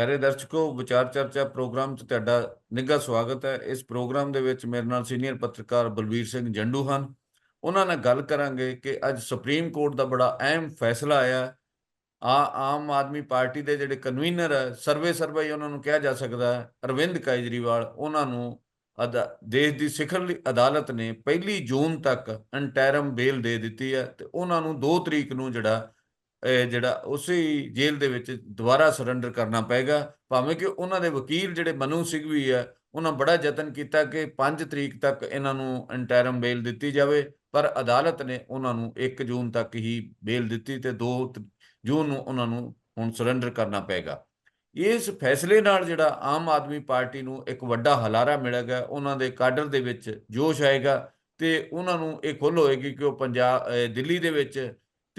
ਪਿਆਰੇ ਦਰਸ਼ਕੋ, ਵਿਚਾਰ ਚਰਚਾ ਪ੍ਰੋਗਰਾਮ 'ਚ ਤੁਹਾਡਾ ਨਿੱਘਾ ਸਵਾਗਤ ਹੈ। ਇਸ ਪ੍ਰੋਗਰਾਮ ਦੇ ਵਿੱਚ ਮੇਰੇ ਨਾਲ ਸੀਨੀਅਰ ਪੱਤਰਕਾਰ ਬਲਵੀਰ ਸਿੰਘ ਜੰਡੂ ਹਨ। ਉਹਨਾਂ ਨਾਲ ਗੱਲ ਕਰਾਂਗੇ ਕਿ ਅੱਜ ਸੁਪਰੀਮ ਕੋਰਟ ਦਾ ਬੜਾ ਅਹਿਮ ਫੈਸਲਾ ਆਇਆ। ਆ ਆਮ ਆਦਮੀ ਪਾਰਟੀ ਦੇ ਜਿਹੜੇ ਕਨਵੀਨਰ ਹੈ ਸਰਵੇ ਸਰਵੇ ਉਹਨਾਂ ਨੂੰ ਕਿਹਾ ਜਾ ਸਕਦਾ ਹੈ, ਅਰਵਿੰਦ ਕੇਜਰੀਵਾਲ, ਉਹਨਾਂ ਨੂੰ ਅਦਾ- ਦੇਸ਼ ਦੀ ਸਿਖਰਲੀ ਅਦਾਲਤ ਨੇ ਪਹਿਲੀ ਜੂਨ ਤੱਕ ਅੰਟੈਰਮ ਬੇਲ ਦੇ ਦਿੱਤੀ ਹੈ ਤੇ ਉਹਨਾਂ ਨੂੰ 2 ਤਰੀਕ ਨੂੰ ਜਿਹੜਾ ਜਿਹੜਾ ਉਸੇ ਜੇਲ੍ਹ ਦੇ ਵਿੱਚ ਦੁਬਾਰਾ ਸਰੈਂਡਰ ਕਰਨਾ ਪਏਗਾ। ਭਾਵੇਂ ਕਿ ਉਹਨਾਂ ਦੇ ਵਕੀਲ ਜਿਹੜੇ ਮਨੂ ਸਿੰਘਵੀ ਹੈ ਉਹਨਾਂ ਬੜਾ ਯਤਨ ਕੀਤਾ ਕਿ 5 ਤਰੀਕ ਤੱਕ ਇਹਨਾਂ ਨੂੰ ਇੰਟਰਮ ਬੇਲ ਦਿੱਤੀ ਜਾਵੇ, ਪਰ ਅਦਾਲਤ ਨੇ ਉਹਨਾਂ ਨੂੰ 1 ਜੂਨ ਤੱਕ ਹੀ ਬੇਲ ਦਿੱਤੀ ਤੇ 2 ਜੂਨ ਨੂੰ ਉਹਨਾਂ ਨੂੰ ਹੁਣ ਸਰੈਂਡਰ ਕਰਨਾ ਪਏਗਾ। ਇਸ ਫੈਸਲੇ ਨਾਲ ਜਿਹੜਾ ਆਮ ਆਦਮੀ ਪਾਰਟੀ ਨੂੰ ਇੱਕ ਵੱਡਾ ਹਲਾਰਾ ਮਿਲੇਗਾ, ਉਹਨਾਂ ਦੇ ਕਾਡਰ ਦੇ ਵਿੱਚ ਜੋਸ਼ ਆਏਗਾ ਤੇ ਉਹਨਾਂ ਨੂੰ ਇਹ ਖੁੱਲ੍ਹ ਹੋਏਗੀ ਕਿ ਉਹ ਪੰਜਾਬ ਦਿੱਲੀ ਦੇ ਵਿੱਚ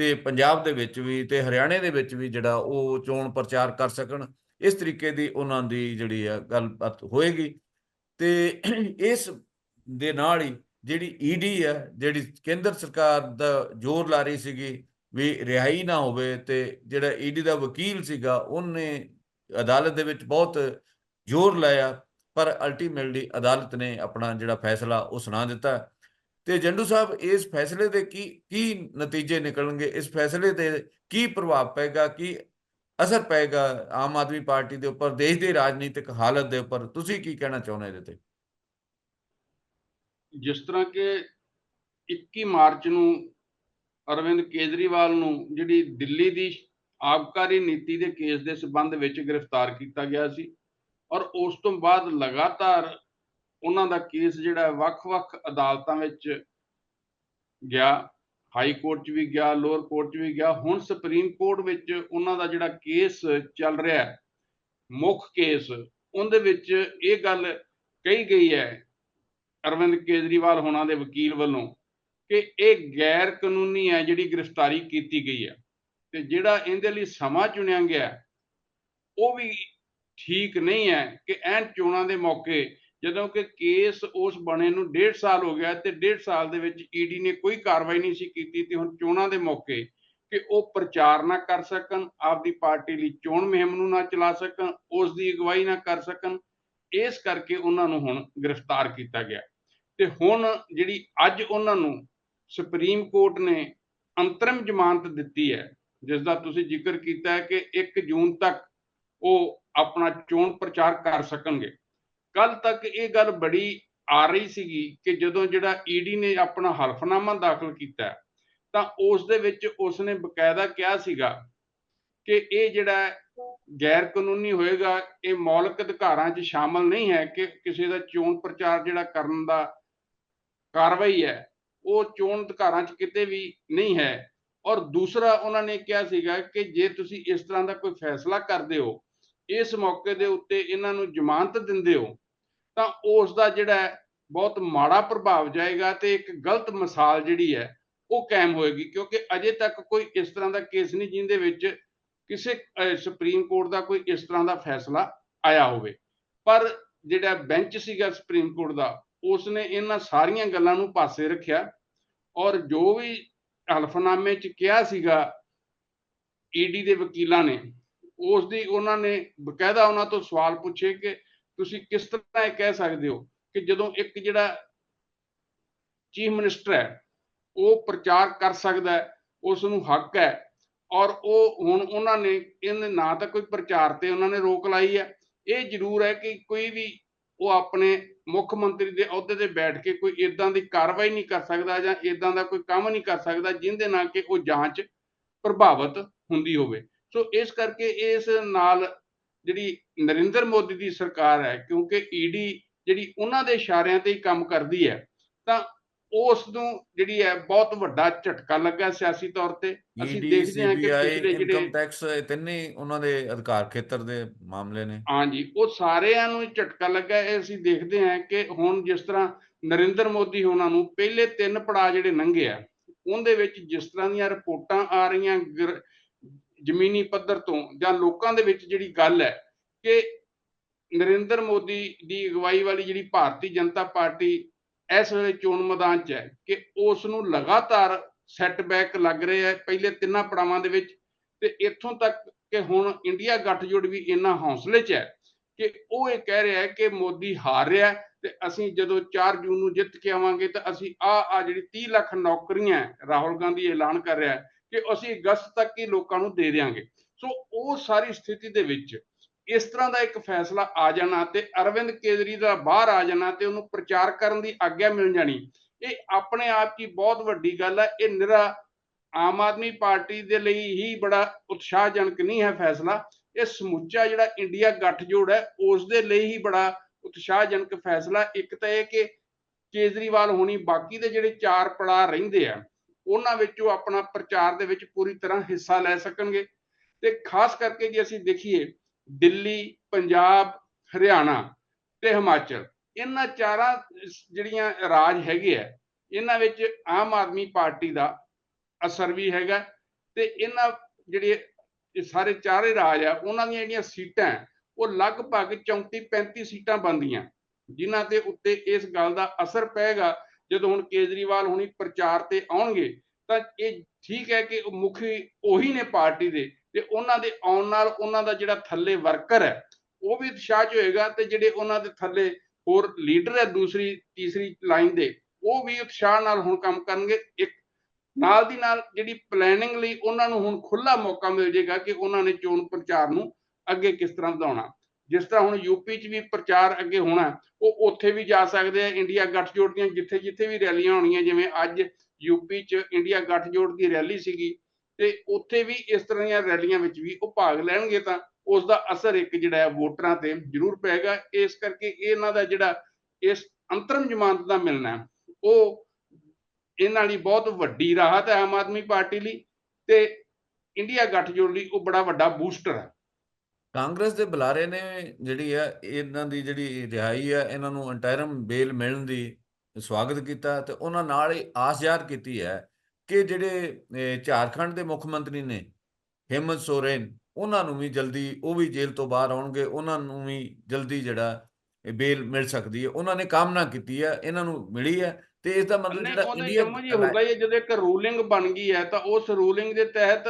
ਤੇ ਪੰਜਾਬ ਦੇ ਵਿੱਚ ਵੀ ਤੇ ਹਰਿਆਣੇ ਦੇ ਵਿੱਚ ਵੀ ਜਿਹੜਾ ਉਹ ਚੋਣ ਪ੍ਰਚਾਰ ਕਰ ਸਕਣ, ਇਸ ਤਰੀਕੇ ਦੀ ਉਹਨਾਂ ਦੀ ਜਿਹੜੀ ਆ ਗੱਲਬਾਤ ਹੋਏਗੀ। ਤੇ ਇਸ ਦੇ ਨਾਲ ਹੀ ਜਿਹੜੀ ਈਡੀ ਹੈ ਜਿਹੜੀ ਕੇਂਦਰ ਸਰਕਾਰ ਦਾ ਜ਼ੋਰ ਲਾ ਰਹੀ ਸੀਗੀ ਵੀ ਰਿਹਾਈ ਨਾ ਹੋਵੇ ਤੇ ਜਿਹੜਾ ਈਡੀ ਦਾ ਵਕੀਲ ਸੀਗਾ, ਉਹਨੇ ਅਦਾਲਤ ਦੇ ਵਿੱਚ ਬਹੁਤ ਜ਼ੋਰ ਲਾਇਆ, ਪਰ ਅਲਟੀਮੇਟਲੀ ਅਦਾਲਤ ਨੇ ਆਪਣਾ ਜਿਹੜਾ ਫੈਸਲਾ ਉਹ ਸੁਣਾ ਦਿੱਤਾ। ਤੇ ਜੰਡੂ ਸਾਹਿਬ, ਇਸ ਫੈਸਲੇ ਦੇ ਕੀ ਕੀ ਨਤੀਜੇ ਨਿਕਲਣਗੇ? ਇਸ ਫੈਸਲੇ ਤੇ ਕੀ ਪ੍ਰਭਾਵ ਪਏਗਾ? ਕੀ ਅਸਰ ਪਏਗਾ ਆਮ ਆਦਮੀ ਪਾਰਟੀ ਦੇ ਉੱਪਰ, ਦੇਸ਼ ਦੀ ਰਾਜਨੀਤਿਕ ਹਾਲਤ ਦੇ ਉੱਪਰ? ਤੁਸੀਂ ਕੀ ਕਹਿਣਾ ਚਾਹੁੰਦੇ ਇਹਦੇ ਤੇ? ਜਿਸ ਤਰ੍ਹਾਂ ਕਿ 21 ਮਾਰਚ ਨੂੰ ਅਰਵਿੰਦ ਕੇਜਰੀਵਾਲ ਨੂੰ ਜਿਹੜੀ ਦਿੱਲੀ ਦੀ ਆਬਕਾਰੀ ਨੀਤੀ ਦੇ ਕੇਸ ਦੇ ਸਬੰਧ ਵਿੱਚ ਗ੍ਰਿਫਤਾਰ ਕੀਤਾ ਗਿਆ ਸੀ ਔਰ ਉਸ ਤੋਂ ਬਾਅਦ ਲਗਾਤਾਰ ਉਹਨਾਂ ਦਾ ਕੇਸ ਜਿਹੜਾ ਵੱਖ-ਵੱਖ ਅਦਾਲਤਾਂ ਵਿੱਚ ਗਿਆ, ਹਾਈ ਕੋਰਟ 'ਚ ਵੀ ਗਿਆ, ਲੋਅਰ ਕੋਰਟ 'ਚ ਵੀ ਗਿਆ, ਹੁਣ ਸੁਪਰੀਮ ਕੋਰਟ ਵਿੱਚ ਉਹਨਾਂ ਦਾ ਜਿਹੜਾ ਕੇਸ ਚੱਲ ਰਿਹਾ ਹੈ, ਮੁੱਖ ਕੇਸ, ਉਹਦੇ ਵਿੱਚ ਇਹ ਗੱਲ ਕਹੀ ਗਈ ਹੈ ਅਰਵਿੰਦ ਕੇਜਰੀਵਾਲ ਹੋਣਾ ਦੇ ਵਕੀਲ ਵੱਲੋਂ ਕਿ ਇਹ ਗੈਰ ਕਾਨੂੰਨੀ ਹੈ ਜਿਹੜੀ ਗ੍ਰਿਫਤਾਰੀ ਕੀਤੀ ਗਈ ਹੈ ਤੇ ਜਿਹੜਾ ਇਹਦੇ ਲਈ ਸਮਾਂ ਚੁਣਿਆ ਗਿਆ ਉਹ ਵੀ ਠੀਕ ਨਹੀਂ ਹੈ ਕਿ ਐਨ ਚੋਣਾਂ ਦੇ ਮੌਕੇ ਜਦੋਂ ਕਿ ਕੇਸ ਉਸ ਬਣੇ ਨੂੰ 1.5 ਸਾਲ ਹੋ ਗਿਆ ਤੇ 1.5 ਸਾਲ ਦੇ ਵਿੱਚ ਈਡੀ ਨੇ ਕੋਈ ਕਾਰਵਾਈ ਨਹੀਂ ਸੀ ਕੀਤੀ ਤੇ ਹੁਣ ਚੋਣਾਂ ਦੇ ਮੌਕੇ ਕਿ ਉਹ ਪ੍ਰਚਾਰ ਨਾ ਕਰ ਸਕਣ, ਆਪਦੀ ਪਾਰਟੀ ਲਈ ਚੋਣ ਮੁਹਿੰਮ ਨੂੰ ਨਾ ਚਲਾ ਸਕਣ ਉਸ ਦੀ ਅਗਵਾਈ ਨਾ ਕਰ ਸਕਣ, ਇਸ ਕਰਕੇ ਉਹਨਾਂ ਨੂੰ ਹੁਣ ਗ੍ਰਿਫਤਾਰ ਕੀਤਾ ਗਿਆ। ਤੇ ਹੁਣ ਜਿਹੜੀ ਅੱਜ ਉਹਨਾਂ ਨੂੰ ਸੁਪਰੀਮ ਕੋਰਟ ਨੇ ਅੰਤਰਿਮ ਜ਼ਮਾਨਤ ਦਿੱਤੀ ਹੈ ਜਿਸ ਦਾ ਤੁਸੀਂ ਜ਼ਿਕਰ ਕੀਤਾ ਹੈ ਕਿ 1 ਜੂਨ ਤੱਕ ਉਹ ਆਪਣਾ ਚੋਣ ਪ੍ਰਚਾਰ ਕਰ ਸਕਣਗੇ। ਕੱਲ ਤੱਕ ਇਹ ਗੱਲ ਬੜੀ ਆ ਰਹੀ ਸੀਗੀ ਕਿ ਜਦੋਂ ਜਿਹੜਾ ਈਡੀ ਨੇ ਆਪਣਾ ਹਲਫਨਾਮਾ ਦਾਖਲ ਕੀਤਾ, ਤਾਂ ਉਸ ਦੇ ਵਿੱਚ ਉਸਨੇ ਬਕਾਇਦਾ ਕਿਹਾ ਸੀਗਾ ਕਿ ਇਹ ਜਿਹੜਾ ਗੈਰ ਕਾਨੂੰਨੀ ਹੋਏਗਾ, ਇਹ ਮੌਲਿਕ ਅਧਿਕਾਰਾਂ 'ਚ ਸ਼ਾਮਲ ਨਹੀਂ ਹੈ ਕਿ ਕਿਸੇ ਦਾ ਚੋਣ ਪ੍ਰਚਾਰ ਜਿਹੜਾ ਕਰਨ ਦਾ ਕਾਰਵਾਈ ਹੈ, ਉਹ ਚੋਣ ਅਧਿਕਾਰਾਂ 'ਚ ਕਿਤੇ ਵੀ ਨਹੀਂ ਹੈ। ਔਰ ਦੂਸਰਾ ਉਹਨਾਂ ਨੇ ਕਿਹਾ ਸੀਗਾ ਕਿ ਜੇ ਤੁਸੀਂ ਇਸ ਤਰ੍ਹਾਂ ਦਾ ਕੋਈ ਫੈਸਲਾ ਕਰਦੇ ਹੋ ਇਸ ਮੌਕੇ ਦੇ ਉੱਤੇ ਇਹਨਾਂ ਨੂੰ ਜ਼ਮਾਨਤ ਦਿੰਦੇ ਹੋ, ਤਾਂ ਉਸ ਦਾ ਜਿਹੜਾ ਬਹੁਤ ਮਾੜਾ ਪ੍ਰਭਾਵ ਜਾਏਗਾ ਤੇ ਇੱਕ ਗਲਤ ਮਿਸਾਲ ਜਿਹੜੀ ਹੈ, ਉਹ ਕਾਇਮ ਹੋਏਗੀ, ਕਿਉਂਕਿ ਅਜੇ ਤੱਕ ਕੋਈ ਇਸ ਤਰ੍ਹਾਂ ਦਾ ਕੇਸ ਨਹੀਂ ਜਿੰਦੇ ਵਿੱਚ ਕਿਸੇ ਸੁਪਰੀਮ ਕੋਰਟ ਦਾ ਕੋਈ ਇਸ ਤਰ੍ਹਾਂ ਦਾ ਫੈਸਲਾ ਆਇਆ ਹੋਵੇ। ਪਰ ਜਿਹੜਾ ਬੈਂਚ ਸੀਗਾ ਸੁਪਰੀਮ ਕੋਰਟ ਦਾ, ਉਸਨੇ ਇਹਨਾਂ ਸਾਰੀਆਂ ਗੱਲਾਂ ਨੂੰ ਪਾਸੇ ਰੱਖਿਆ ਔਰ ਜੋ ਵੀ ਹਲਫਨਾਮੇ 'ਚ ਕਿਹਾ ਸੀਗਾ ਈਡੀ ਦੇ ਵਕੀਲਾਂ ਨੇ ਉਸ ਦੀ ਉਹਨਾਂ ਨੇ ਬਕਾਇਦਾ ਉਹਨਾਂ ਤੋਂ ਸਵਾਲ ਪੁੱਛੇ ਕਿ ਤੁਸੀਂ ਕਿਸ ਤਰ੍ਹਾਂ ਇਹ ਕਹਿ ਸਕਦੇ ਹੋ ਕਿ ਜਦੋਂ ਇੱਕ ਜਿਹੜਾ ਚੀਫ ਮਿਨਿਸਟਰ ਹੈ, ਉਹ ਪ੍ਰਚਾਰ ਕਰ ਸਕਦਾ ਹੈ ਉਸ ਨੂੰ ਹੱਕ ਹੈ ਔਰ ਉਹ ਹੁਣ ਉਹਨਾਂ ਨੇ ਇਹਨੇ ਨਾ ਤਾਂ ਕੋਈ ਪ੍ਰਚਾਰ ਤੇ ਉਹਨਾਂ ਨੇ ਰੋਕ ਲਾਈ ਹੈ। ਇਹ ਜ਼ਰੂਰ ਹੈ ਕਿ ਕੋਈ ਵੀ ਉਹ ਆਪਣੇ ਮੁੱਖ ਮੰਤਰੀ ਦੇ ਅਹੁਦੇ ਤੇ ਬੈਠ ਕੇ ਕੋਈ ਇਦਾਂ ਦੀ ਕਾਰਵਾਈ ਨਹੀਂ ਕਰ ਸਕਦਾ ਜਾਂ ਇਦਾਂ ਦਾ ਕੋਈ ਕੰਮ ਨਹੀਂ ਕਰ ਸਕਦਾ ਜਿਹਦੇ ਨਾਲ ਕਿ ਉਹ ਜਾਂਚ ਪ੍ਰਭਾਵਿਤ ਹੁੰਦੀ ਹੋਵੇ। ਸੋ ਇਸ ਕਰਕੇ ਇਸ ਨਾਲ ਜਿਹੜੀ ਨਰਿੰਦਰ ਮੋਦੀ ਦੀ ਸਰਕਾਰ ਹੈ ਕਿਉਂਕਿ ਈਡੀ ਜਿਹੜੀ ਉਹਨਾਂ ਦੇ ਇਸ਼ਾਰਿਆਂ ਤੇ ਹੀ ਕੰਮ ਕਰਦੀ ਹੈ ਤਾਂ ਉਸ ਨੂੰ ਜਿਹੜੀ ਹੈ ਬਹੁਤ ਵੱਡਾ ਝਟਕਾ ਲੱਗਾ ਸਿਆਸੀ ਤੌਰ ਤੇ। ਅਸੀਂ ਈਡੀ ਦੇਖਦੇ ਹਾਂ ਕਿ ਪਿਛਲੇ ਜਿਹੜੇ ਇਨਕਮ ਟੈਕਸ ਤਿੰਨੇ ਉਹਨਾਂ ਦੇ ਅਧਿਕਾਰ ਖੇਤਰ ਦੇ ਮਾਮਲੇ ਨੇ। ਹਾਂਜੀ ਉਹ ਸਾਰਿਆਂ ਨੂੰ ਹੀ ਝਟਕਾ ਲੱਗਾ ਇਹ ਅਸੀਂ ਦੇਖਦੇ ਹਾਂ ਕਿ ਹੁਣ ਜਿਸ ਤਰ੍ਹਾਂ ਨਰਿੰਦਰ ਮੋਦੀ ਉਹਨਾਂ ਨੂੰ ਪਹਿਲੇ ਤਿੰਨ ਪੜਾਅ ਜਿਹੜੇ ਲੰਘੇ ਆ ਉਹਦੇ ਵਿੱਚ ਜਿਸ ਤਰ੍ਹਾਂ ਦੀਆਂ ਰਿਪੋਰਟਾਂ ਆ ਰਹੀਆਂ ਜ਼ਮੀਨੀ ਪੱਧਰ ਤੋਂ ਜਾਂ ਲੋਕਾਂ ਦੇ ਵਿੱਚ ਜਿਹੜੀ ਗੱਲ ਹੈ ਕਿ ਨਰਿੰਦਰ ਮੋਦੀ ਦੀ ਅਗਵਾਈ ਵਾਲੀ ਜਿਹੜੀ ਭਾਰਤੀ ਜਨਤਾ ਪਾਰਟੀ ਇਸ ਵੇਲੇ ਚੋਣ ਮੈਦਾਨ 'ਚ ਹੈ ਕਿ ਉਸ ਨੂੰ ਲਗਾਤਾਰ ਸੈਟਬੈਕ ਲੱਗ ਰਹੇ ਹੈ ਪਹਿਲੇ ਤਿੰਨਾਂ ਪੜਾਵਾਂ ਦੇ ਵਿੱਚ ਤੇ ਇੱਥੋਂ ਤੱਕ ਕਿ ਹੁਣ ਇੰਡੀਆ ਗੱਠਜੋੜ ਵੀ ਇੰਨਾ ਹੌਸਲੇ 'ਚ ਹੈ ਕਿ ਉਹ ਇਹ ਕਹਿ ਰਿਹਾ ਹੈ ਕਿ ਮੋਦੀ ਹਾਰ ਰਿਹਾ ਤੇ ਅਸੀਂ ਜਦੋਂ 4 ਜੂਨ ਨੂੰ ਜਿੱਤ ਕੇ ਆਵਾਂਗੇ ਤਾਂ ਅਸੀਂ ਆ ਆ ਜਿਹੜੀ 30 ਲੱਖ ਨੌਕਰੀਆਂ ਰਾਹੁਲ ਗਾਂਧੀ ਐਲਾਨ ਕਰ ਰਿਹਾ ਕਿ ਅਸੀਂ ਅਗਸਤ ਤੱਕ ਹੀ ਲੋਕਾਂ ਨੂੰ ਦੇ ਦੇਵਾਂਗੇ ਸੋ ਉਹ ਸਾਰੀ ਸਥਿਤੀ ਦੇ ਵਿੱਚ ਇਸ ਤਰ੍ਹਾਂ ਦਾ ਇੱਕ ਫੈਸਲਾ ਆ ਜਾਣਾ ਤੇ ਅਰਵਿੰਦ ਕੇਜਰੀ ਦਾ ਬਾਹਰ ਆ ਜਾਣਾ ਤੇ ਉਹਨੂੰ ਪ੍ਰਚਾਰ ਕਰਨ ਦੀ ਆਗਿਆ ਮਿਲ ਜਾਣੀ। ਇਹ ਆਪਣੇ ਆਪ 'ਚ ਹੀ ਬਹੁਤ ਵੱਡੀ ਗੱਲ ਹੈ, ਇਹ ਨਿਰਾ ਆਮ ਆਦਮੀ ਪਾਰਟੀ ਦੇ ਲਈ ਹੀ ਬੜਾ ਉਤਸ਼ਾਹਜਨਕ ਨਹੀਂ ਹੈ ਫੈਸਲਾ। ਇਹ ਸਮੁੱਚਾ ਜਿਹੜਾ ਇੰਡੀਆ ਗੱਠਜੋੜ ਹੈ, ਉਸ ਦੇ ਲਈ ਹੀ ਬੜਾ ਉਤਸ਼ਾਹਜਨਕ ਫੈਸਲਾ। ਇੱਕ ਤਾਂ ਇਹ ਕਿ ਕੇਜਰੀਵਾਲ ਹੋਣੀ ਬਾਕੀ ਦੇ ਜਿਹੜੇ ਚਾਰ ਪੜਾਅ ਰਹਿੰਦੇ ਆ ਉਹਨਾਂ ਵਿੱਚ ਉਹ ਆਪਣਾ ਪ੍ਰਚਾਰ ਦੇ ਵਿੱਚ ਪੂਰੀ ਤਰ੍ਹਾਂ ਹਿੱਸਾ ਲੈ ਸਕਣਗੇ। ਤੇ ਖਾਸ ਕਰਕੇ ਜੇ ਅਸੀਂ ਦੇਖੀਏ, ਦਿੱਲੀ, ਪੰਜਾਬ, ਹਰਿਆਣਾ ਤੇ ਹਿਮਾਚਲ, ਇਹਨਾਂ ਚਾਰਾਂ ਜਿਹੜੀਆਂ ਰਾਜ ਹੈਗੇ ਆ, ਇਹਨਾਂ ਵਿੱਚ ਆਮ ਆਦਮੀ ਪਾਰਟੀ ਦਾ ਅਸਰ ਵੀ ਹੈਗਾ ਤੇ ਇਹਨਾਂ ਜਿਹੜੇ ਸਾਰੇ ਚਾਰੇ ਰਾਜ ਆ, ਉਹਨਾਂ ਦੀਆਂ ਜਿਹੜੀਆਂ ਸੀਟਾਂ ਉਹ ਲਗਭਗ 34 35 ਸੀਟਾਂ ਬਣਦੀਆਂ, ਜਿਨ੍ਹਾਂ ਦੇ ਉੱਤੇ ਇਸ ਗੱਲ ਦਾ ਅਸਰ ਪਏਗਾ ਜਦੋਂ ਹੁਣ ਕੇਜਰੀਵਾਲ ਹੁਣੀ ਪ੍ਰਚਾਰ ਤੇ ਆਉਣਗੇ, ਤਾਂ ਇਹ ਠੀਕ ਹੈ ਕਿ ਮੁਖੀ ਉਹੀ ਨੇ ਪਾਰਟੀ ਦੇ ਤੇ ਉਹਨਾਂ ਦੇ ਆਉਣ ਨਾਲ ਉਹਨਾਂ ਦਾ ਜਿਹੜਾ ਥੱਲੇ ਵਰਕਰ ਹੈ, ਉਹ ਵੀ ਉਤਸ਼ਾਹ 'ਚ ਹੋਏਗਾ ਤੇ ਜਿਹੜੇ ਉਹਨਾਂ ਦੇ ਥੱਲੇ ਹੋਰ ਲੀਡਰ ਹੈ ਦੂਸਰੀ, ਤੀਸਰੀ ਲਾਈਨ ਦੇ, ਉਹ ਵੀ ਉਤਸ਼ਾਹ ਨਾਲ ਹੁਣ ਕੰਮ ਕਰਨਗੇ। ਇੱਕ ਨਾਲ ਦੀ ਨਾਲ ਜਿਹੜੀ ਪਲੈਨਿੰਗ ਲਈ ਉਹਨਾਂ ਨੂੰ ਹੁਣ ਖੁੱਲਾ ਮੌਕਾ ਮਿਲ ਜਾਏਗਾ ਕਿ ਉਹਨਾਂ ਨੇ ਚੋਣ ਪ੍ਰਚਾਰ ਨੂੰ ਅੱਗੇ ਕਿਸ ਤਰ੍ਹਾਂ ਵਧਾਉਣਾ। ਜਿਸ ਤਰ੍ਹਾਂ ਹੁਣ ਯੂਪੀ 'ਚ ਵੀ ਪ੍ਰਚਾਰ ਅੱਗੇ ਹੋਣਾ ਉਹ ਉੱਥੇ ਵੀ ਜਾ ਸਕਦੇ ਆ ਇੰਡੀਆ ਗੱਠਜੋੜ ਦੀਆਂ, ਜਿੱਥੇ ਜਿੱਥੇ ਵੀ ਰੈਲੀਆਂ ਹੋਣੀਆਂ, ਜਿਵੇਂ ਅੱਜ ਯੂਪੀ 'ਚ ਇੰਡੀਆ ਗੱਠਜੋੜ ਦੀ ਰੈਲੀ ਸੀਗੀ, ਤੇ ਉੱਥੇ ਵੀ ਇਸ ਤਰ੍ਹਾਂ ਦੀਆਂ ਰੈਲੀਆਂ ਵਿੱਚ ਵੀ ਉਹ ਭਾਗ ਲੈਣਗੇ ਤਾਂ ਉਸ ਦਾ ਅਸਰ ਇੱਕ ਜਿਹੜਾ ਹੈ ਵੋਟਰਾਂ ਤੇ ਜ਼ਰੂਰ ਪਏਗਾ। ਇਸ ਕਰਕੇ ਇਹਨਾਂ ਦਾ ਜਿਹੜਾ ਇਸ ਅੰਤਰਮ ਜ਼ਮਾਨਤ ਦਾ ਮਿਲਣਾ ਉਹ ਇਹਨਾਂ ਲਈ ਬਹੁਤ ਵੱਡੀ ਰਾਹਤ ਹੈ ਆਮ ਆਦਮੀ ਪਾਰਟੀ ਲਈ, ਤੇ ਇੰਡੀਆ ਗੱਠਜੋੜ ਲਈ ਉਹ ਬੜਾ ਵੱਡਾ ਬੂਸਟਰ ਹੈ। ਕਾਂਗਰਸ ਦੇ ਬੁਲਾਰੇ ਨੇ ਜਿਹੜੀ ਹੈ ਇਹਨਾਂ ਦੀ ਜਿਹੜੀ ਰਿਹਾਈ ਹੈ ਇਹਨਾਂ ਨੂੰ ਇੰਟਰਮ ਬੇਲ ਮਿਲਣ ਦੀ ਸਵਾਗਤ ਕੀਤਾ ਤੇ ਉਹਨਾਂ ਨਾਲ ਹੀ ਆਸ ਜ਼ਾਹਰ ਕੀਤੀ ਹੈ ਕਿ ਜਿਹੜੇ ਝਾਰਖੰਡ ਦੇ ਮੁੱਖ ਮੰਤਰੀ ਨੇ ਹੇਮੰਤ ਸੋਰੇਨ ਉਹਨਾਂ ਨੂੰ ਵੀ ਜਲਦੀ ਉਹ ਵੀ ਜੇਲ੍ਹ ਤੋਂ ਬਾਹਰ ਆਉਣਗੇ ਉਹਨਾਂ ਨੂੰ ਵੀ ਜਲਦੀ ਜਿਹੜਾ ਇਹ ਬੇਲ ਮਿਲ ਸਕਦੀ ਹੈ। ਉਹਨਾਂ ਨੇ ਕਾਮਨਾ ਕੀਤੀ ਹੈ ਇਹਨਾਂ ਨੂੰ ਮਿਲੀ ਹੈ ਤੇ ਇਸ ਦਾ ਮਤਲਬ ਜਿਹੜਾ ਇੰਡੀਆ ਜਮਾ ਜੀ ਹੁੰਦਾ ਹੀ ਹੈ, ਜਦੋਂ ਇੱਕ ਰੂਲਿੰਗ ਬਣ ਗਈ ਹੈ ਤਾਂ ਉਸ ਰੂਲਿੰਗ ਦੇ ਤਹਿਤ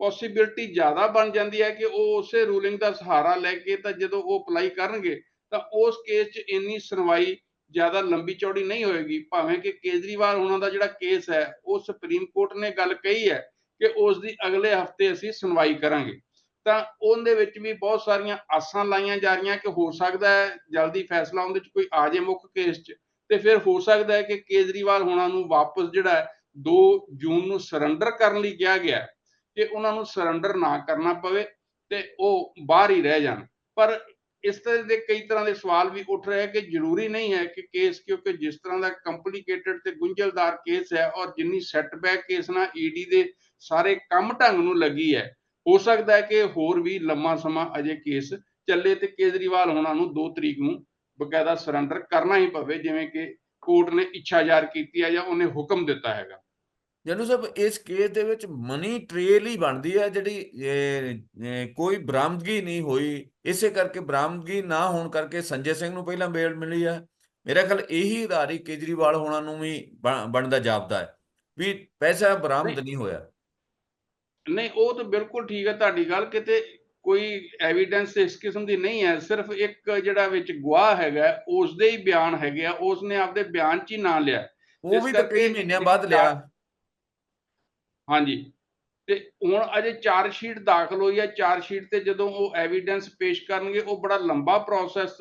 ਪੋਸਿਬਿਲਿਟੀ ਜ਼ਿਆਦਾ ਬਣ ਜਾਂਦੀ ਹੈ ਕਿ ਉਹ ਉਸੇ ਰੂਲਿੰਗ ਦਾ ਸਹਾਰਾ ਲੈ ਕੇ ਤਾਂ ਜਦੋਂ ਉਹ ਅਪਲਾਈ ਕਰਨਗੇ, ਤਾਂ ਉਸ ਕੇਸ 'ਚ ਇੰਨੀ ਸੁਣਵਾਈ ਜ਼ਿਆਦਾ ਲੰਬੀ ਚੌੜੀ ਨਹੀਂ ਹੋਏਗੀ। ਭਾਵੇਂ ਕਿ ਕੇਜਰੀਵਾਲ ਉਹਨਾਂ ਦਾ ਜਿਹੜਾ ਕੇਸ ਹੈ, ਉਹ ਸੁਪਰੀਮ ਕੋਰਟ ਨੇ ਗੱਲ ਕਹੀ ਹੈ ਕਿ ਉਸ ਦੀ ਅਗਲੇ ਹਫ਼ਤੇ ਅਸੀਂ ਸੁਣਵਾਈ ਕਰਾਂਗੇ। ਤਾਂ ਉਹਦੇ ਵਿੱਚ ਵੀ ਬਹੁਤ ਸਾਰੀਆਂ ਆਸਾਂ ਲਾਈਆਂ ਜਾ ਰਹੀਆਂ ਕਿ ਹੋ ਸਕਦਾ ਹੈ ਜਲਦੀ ਫੈਸਲਾ ਉਹਦੇ 'ਚ ਕੋਈ ਆ ਜੇ ਮੁੱਖ ਕੇਸ 'ਚ। ਤੇ ਫਿਰ ਹੋ ਸਕਦਾ ਹੈ ਕਿ ਕੇਜਰੀਵਾਲ ਹੋਣਾ ਨੂੰ ਵਾਪਸ ਜਿਹੜਾ ਹੈ 2 ਜੂਨ ਨੂੰ ਸਰੈਂਡਰ ਕਰਨ ਲਈ ਕਿਹਾ ਗਿਆ ਕਿ ਉਹਨਾਂ ਨੂੰ ਸਰੈਂਡਰ ਨਾ ਕਰਨਾ ਪਵੇ ਤੇ ਉਹ ਬਾਹਰ ਹੀ ਰਹਿ ਜਾਣ। ਪਰ ਇਸ ਤਰ੍ਹਾਂ ਦੇ ਕਈ ਤਰ੍ਹਾਂ ਦੇ ਸਵਾਲ ਵੀ ਉੱਠ ਰਹੇ ਕਿ ਜ਼ਰੂਰੀ ਨਹੀਂ ਹੈ ਕਿ ਕੇਸ ਕਿਉਂਕਿ ਜਿਸ ਤਰ੍ਹਾਂ ਦਾ ਕੰਪਲਿਕੇਟਡ ਤੇ ਗੁੰਝਲਦਾਰ ਕੇਸ ਹੈ ਔਰ ਜਿੰਨੀ ਸੈਟਬੈਕ ਕੇਸ ਨਾਲ ਈਡੀ ਦੇ ਸਾਰੇ ਕੰਮ ਢੰਗ ਨੂੰ ਲੱਗੀ ਹੈ, ਹੋ ਸਕਦਾ ਹੈ ਕਿ ਹੋਰ ਵੀ ਲੰਮਾ ਸਮਾਂ ਅਜੇ ਕੇਸ ਚੱਲੇ ਤੇ ਕੇਜਰੀਵਾਲ ਹੋਣਾ ਨੂੰ 2 ਤਰੀਕ ਨੂੰ ਬਕਾਇਦਾ ਸਰੈਂਡਰ ਕਰਨਾ ਹੀ ਪਵੇ, ਜਿਵੇਂ ਕਿ ਕੋਰਟ ਨੇ ਇੱਛਾ ਜ਼ਾਹਰ ਕੀਤੀ ਹੈ ਜਾਂ ਉਹਨੇ ਹੁਕਮ ਦਿੱਤਾ ਹੈਗਾ। ਜਨੂ ਸਾਹਿਬ ਇਸ ਕੇਸ ਦੇ ਵਿੱਚ ਮਨੀ ਟ੍ਰੇਲ ਹੀ ਬਣਦੀ ਹੈ ਜਿਹੜੀ ਕੋਈ ਬਰਾਮਦਗੀ ਨਹੀਂ ਹੋਈ। ਇਸੇ ਕਰਕੇ ਬਰਾਮਦਗੀ ਨਾ ਹੋਣ ਕਰਕੇ ਸੰਜੇ ਸਿੰਘ ਨੂੰ ਪਹਿਲਾਂ ਬੇਲ ਮਿਲੀ ਹੈ। ਮੇਰਾ ਖਿਆਲ ਇਹੀ ਆਧਾਰੀ ਕੇਜਰੀਵਾਲ ਹੋਣਾ ਨੂੰ ਵੀ ਬਣ- ਬਣਦਾ ਜਾਪਦਾ ਹੈ ਵੀ ਪੈਸਾ ਬਰਾਮਦ ਨਹੀਂ। ਹੋਇਆ। ਨਹੀਂ ਉਹ ਤਾਂ ਬਿਲਕੁਲ ਠੀਕ ਹੈ ਤੁਹਾਡੀ ਗੱਲ ਕਿਤੇ ਕੋਈ ਐਵੀਡੈਂਸ ਇਸ ਕਿਸਮ ਦੀ ਨਹੀਂ ਹੈ। ਸਿਰਫ ਇੱਕ ਜਿਹੜਾ ਵਿੱਚ ਗਵਾਹ ਹੈਗਾ ਉਸ ਦੇ ਹੀ ਬਿਆਨ ਹੈਗੇ ਆ ਉਸ ਨੇ ਆਪਦੇ ਬਿਆਨ 'ਚ ਹੀ ਨਾਂ ਲਿਆ। ਉਹ ਵੀ ਤਾਂ ਕਈ ਮਹੀਨਿਆਂ ਬਾਅਦ ਲਿਆ। ਹਾਂਜੀ। ਤੇ ਹੁਣ ਅਜੇ ਚਾਰਜ ਸ਼ੀਟ ਦਾਖਲ ਹੋਈ ਹੈ ਚਾਰਜ ਸ਼ੀਟ ਤੇ ਜਦੋਂ ਉਹ ਐਵੀਡੈਂਸ ਪੇਸ਼ ਕਰਨਗੇ, ਉਹ ਬੜਾ ਲੰਬਾ ਪ੍ਰੋਸੈਸ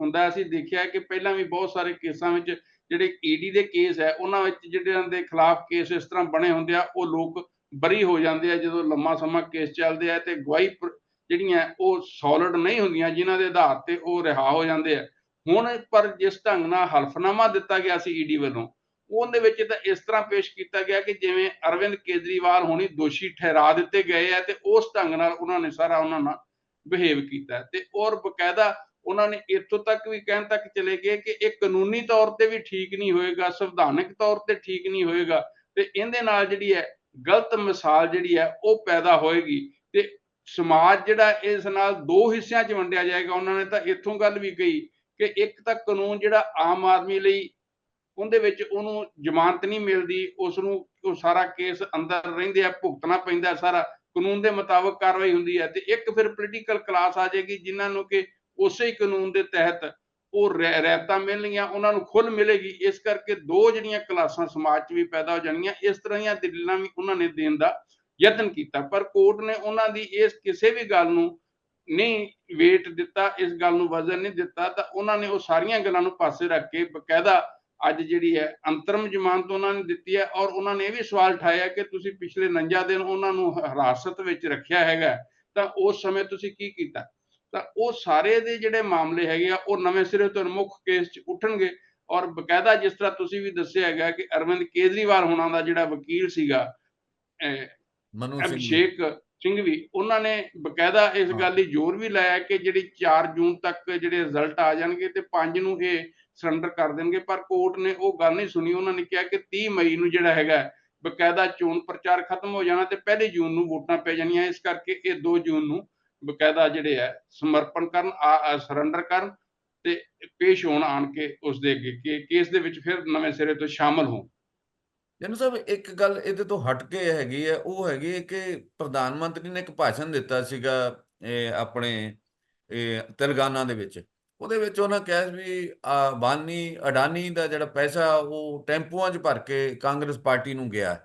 ਹੁੰਦਾ ਅਸੀਂ ਦੇਖਿਆ ਕਿ ਪਹਿਲਾਂ ਵੀ ਬਹੁਤ ਸਾਰੇ ਕੇਸਾਂ ਵਿੱਚ ਜਿਹੜੇ ਈਡੀ ਦੇ ਕੇਸ ਹੈ, ਉਹਨਾਂ ਵਿੱਚ ਜਿਹੜਿਆਂ ਦੇ ਖਿਲਾਫ ਕੇਸ ਇਸ ਤਰ੍ਹਾਂ ਬਣੇ ਹੁੰਦੇ ਆ, ਉਹ ਲੋਕ ਬਰੀ ਹੋ ਜਾਂਦੇ ਆ ਜਦੋਂ ਲੰਮਾ ਸਮਾਂ ਕੇਸ ਚੱਲਦੇ ਆ ਤੇ ਗਵਾਹੀ ਜਿਹੜੀਆਂ ਉਹ ਸੋਲਿਡ ਨਹੀਂ ਹੁੰਦੀਆਂ, ਜਿਨ੍ਹਾਂ ਦੇ ਆਧਾਰ ਤੇ ਉਹ ਰਿਹਾ ਹੋ ਜਾਂਦੇ ਆ। ਹੁਣ ਪਰ ਜਿਸ ਢੰਗ ਨਾਲ ਹਲਫਨਾਮਾ ਦਿੱਤਾ ਗਿਆ ਸੀ ਈਡੀ ਵੱਲੋਂ ਉਹਦੇ ਵਿੱਚ ਤਾਂ ਇਸ ਤਰ੍ਹਾਂ ਪੇਸ਼ ਕੀਤਾ ਗਿਆ ਕਿ ਜਿਵੇਂ ਅਰਵਿੰਦ ਕੇਜਰੀਵਾਲ ਹੋਣੀ ਦੋਸ਼ੀ ਠਹਿਰਾ ਦਿੱਤੇ ਗਏ ਆ ਤੇ ਉਸ ਢੰਗ ਨਾਲ ਉਹਨਾਂ ਨੇ ਸਾਰਾ ਉਹਨਾਂ ਨਾਲ ਬਿਹੇਵ ਕੀਤਾ। ਤੇ ਔਰ ਬਕਾਇਦਾ ਉਹਨਾਂ ਨੇ ਇੱਥੋਂ ਤੱਕ ਵੀ ਕਹਿਣ ਤੱਕ ਚਲੇ ਗਏ ਕਿ ਇਹ ਕਾਨੂੰਨੀ ਤੌਰ ਤੇ ਵੀ ਠੀਕ ਨਹੀਂ ਹੋਏਗਾ, ਸੰਵਿਧਾਨਕ ਤੌਰ ਤੇ ਠੀਕ ਨਹੀਂ ਹੋਏਗਾ ਤੇ ਇਹਦੇ ਨਾਲ ਜਿਹੜੀ ਹੈ ਗਲਤ ਮਿਸਾਲ ਜਿਹੜੀ ਹੈ ਉਹ ਪੈਦਾ ਹੋਏਗੀ ਤੇ ਸਮਾਜ ਜਿਹੜਾ ਇਸ ਨਾਲ ਦੋ ਹਿੱਸਿਆਂ 'ਚ ਵੰਡਿਆ ਜਾਏਗਾ। ਉਹਨਾਂ ਨੇ ਤਾਂ ਇੱਥੋਂ ਗੱਲ ਵੀ ਕਹੀ ਕਿ ਇੱਕ ਤਾਂ ਕਾਨੂੰਨ ਜਿਹੜਾ ਆਮ ਆਦਮੀ ਲਈ ਉਹਦੇ ਵਿੱਚ ਉਹਨੂੰ ਜ਼ਮਾਨਤ ਨਹੀਂ ਮਿਲਦੀ ਉਸ ਨੂੰ ਉਹ ਸਾਰਾ ਕੇਸ ਅੰਦਰ ਰਹਿੰਦੇ ਆ, ਭੁਗਤਣਾ ਪੈਂਦਾ ਸਾਰਾ, ਕਾਨੂੰਨ ਦੇ ਮੁਤਾਬਕ ਕਾਰਵਾਈ ਹੁੰਦੀ ਹੈ ਤੇ ਇੱਕ ਫਿਰ ਪੋਲੀਟੀਕਲ ਕਲਾਸ ਆ ਜਾਏਗੀ ਜਿਨ੍ਹਾਂ ਨੂੰ ਕਿ ਉਸੇ ਹੀ ਕਾਨੂੰਨ ਦੇ ਤਹਿਤ ਉਹ ਰਹਿ- ਮਿਲਣਗੀਆਂ, ਉਹਨਾਂ ਨੂੰ ਖੁੱਲ ਮਿਲੇਗੀ, ਇਸ ਕਰਕੇ ਦੋ ਜਿਹੜੀਆਂ ਕਲਾਸਾਂ ਸਮਾਜ 'ਚ ਵੀ ਪੈਦਾ ਹੋ ਜਾਣਗੀਆਂ, ਇਸ ਤਰ੍ਹਾਂ ਦੀਆਂ ਦਲੀਲਾਂ ਵੀ ਉਹਨਾਂ ਨੇ ਦੇਣ ਦਾ ਯਤਨ ਕੀਤਾ, ਪਰ ਕੋਰਟ ਨੇ ਉਹਨਾਂ ਦੀ ਇਸ ਕਿਸੇ ਵੀ ਗੱਲ ਨੂੰ ਨਹੀਂ ਵੇਟ ਦਿੱਤਾ, ਇਸ ਗੱਲ ਨੂੰ ਵਜ਼ਨ ਨਹੀਂ ਦਿੱਤਾ, ਤਾਂ ਉਹਨਾਂ ਨੇ ਉਹ ਸਾਰੀਆਂ ਗੱਲਾਂ ਨੂੰ ਪਾਸੇ ਰੱਖ ਕੇ ਬਕਾਇਦਾ ਅੱਜ ਜਿਹੜੀ ਹੈ ਅੰਤਰਮ ਜ਼ਮਾਨਤ ਉਹਨਾਂ ਨੇ ਦਿੱਤੀ ਹੈ ਔਰ ਉਹਨਾਂ ਨੇ ਇਹ ਵੀ ਸਵਾਲ ਉਠਾਇਆ ਕਿ ਤੁਸੀਂ ਪਿਛਲੇ 49 ਦਿਨ ਉਹਨਾਂ ਨੂੰ ਹਿਰਾਸਤ ਵਿੱਚ ਰੱਖਿਆ ਹੈਗਾ ਤਾਂ ਉਸ ਸਮੇਂ ਤੁਸੀਂ ਕੀ ਕੀਤਾ ਤਾਂ ਉਹ ਸਾਰੇ ਦੇ ਜਿਹੜੇ ਮਾਮਲੇ ਹੈਗੇ ਆ ਉਹ ਨਵੇਂ ਸਿਰੇ ਤੋਂ ਮੁੱਖ ਕੇਸ 'ਚ ਉੱਠਣਗੇ ਔਰ ਬਕਾਇਦਾ ਜਿਸ ਤਰ੍ਹਾਂ ਤੁਸੀਂ ਵੀ ਦੱਸਿਆ ਹੈਗਾ ਕਿ ਅਰਵਿੰਦ ਕੇਜਰੀਵਾਲ ਹੋਣਾ ਦਾ ਜਿਹੜਾ ਵਕੀਲ ਸੀਗਾ ਅਹ, ਮਨੂ ਸਿੰਘ ਜੀ। ਅਭਿਸ਼ੇਕ ਸਿੰਘ ਵੀ ਉਹਨਾਂ ਨੇ ਬਕਾਇਦਾ ਇਸ। ਗੱਲ ਲਈ ਜ਼ੋਰ ਵੀ ਲਾਇਆ ਕਿ ਜਿਹੜੀ 4 ਜੂਨ ਤੱਕ ਜਿਹੜੇ ਰਿਜ਼ਲਟ ਆ ਜਾਣਗੇ ਤੇ 5 ਨੂੰ ਇਹ ਸਰੈਂਡਰ ਕਰ ਦੇਣਗੇ, ਪਰ ਕੋਰਟ ਨੇ ਉਹ ਗੱਲ ਨਹੀਂ ਸੁਣੀ। ਉਹਨਾਂ ਨੇ ਕਿਹਾ ਕਿ 30 ਮਈ ਨੂੰ ਜਿਹੜਾ ਹੈਗਾ ਬਕਾਇਦਾ ਚੋਣ ਪ੍ਰਚਾਰ ਖਤਮ ਹੋ ਜਾਣਾ ਤੇ ਪਹਿਲੀ ਜੂਨ ਨੂੰ ਵੋਟਾਂ ਪੈ ਜਾਣੀਆਂ। ਇਸ ਕਰਕੇ ਇਹ 2 ਜੂਨ ਨੂੰ ਬਕਾਇਦਾ ਜਿਹੜੇ ਹੈ, ਸਮਰਪਣ ਕਰਨ ਸਰੈਂਡਰ ਕਰਨ ਤੇ ਪੇਸ਼ ਹੋਣ ਆਣ ਕੇ ਉਸ ਦੇ ਅੱਗੇ ਕੇਸ ਦੇ ਵਿੱਚ ਫਿਰ ਨਵੇਂ ਸਿਰੇ ਤੋਂ ਸ਼ਾਮਲ ਹੋਣ। ਜਨੂ ਸਾਹਿਬ, ਇੱਕ ਗੱਲ ਇਹਦੇ ਤੋਂ ਹਟ ਕੇ ਹੈਗੀ ਹੈ, ਉਹ ਹੈਗੀ ਹੈ ਕਿ ਪ੍ਰਧਾਨ ਮੰਤਰੀ ਨੇ ਇੱਕ ਭਾਸ਼ਣ ਦਿੱਤਾ ਸੀਗਾ ਆਪਣੇ ਤੇਲੰਗਾਨਾ ਦੇ ਵਿੱਚ। ਉਹਦੇ ਵਿੱਚ ਉਹਨਾਂ ਕਿਹਾ ਵੀ ਬਾਨੀ, ਅਡਾਨੀ ਦਾ ਜਿਹੜਾ ਪੈਸਾ ਉਹ ਟੈਂਪੂਆਂ 'ਚ ਭਰ ਕੇ ਕਾਂਗਰਸ ਪਾਰਟੀ ਨੂੰ ਗਿਆ।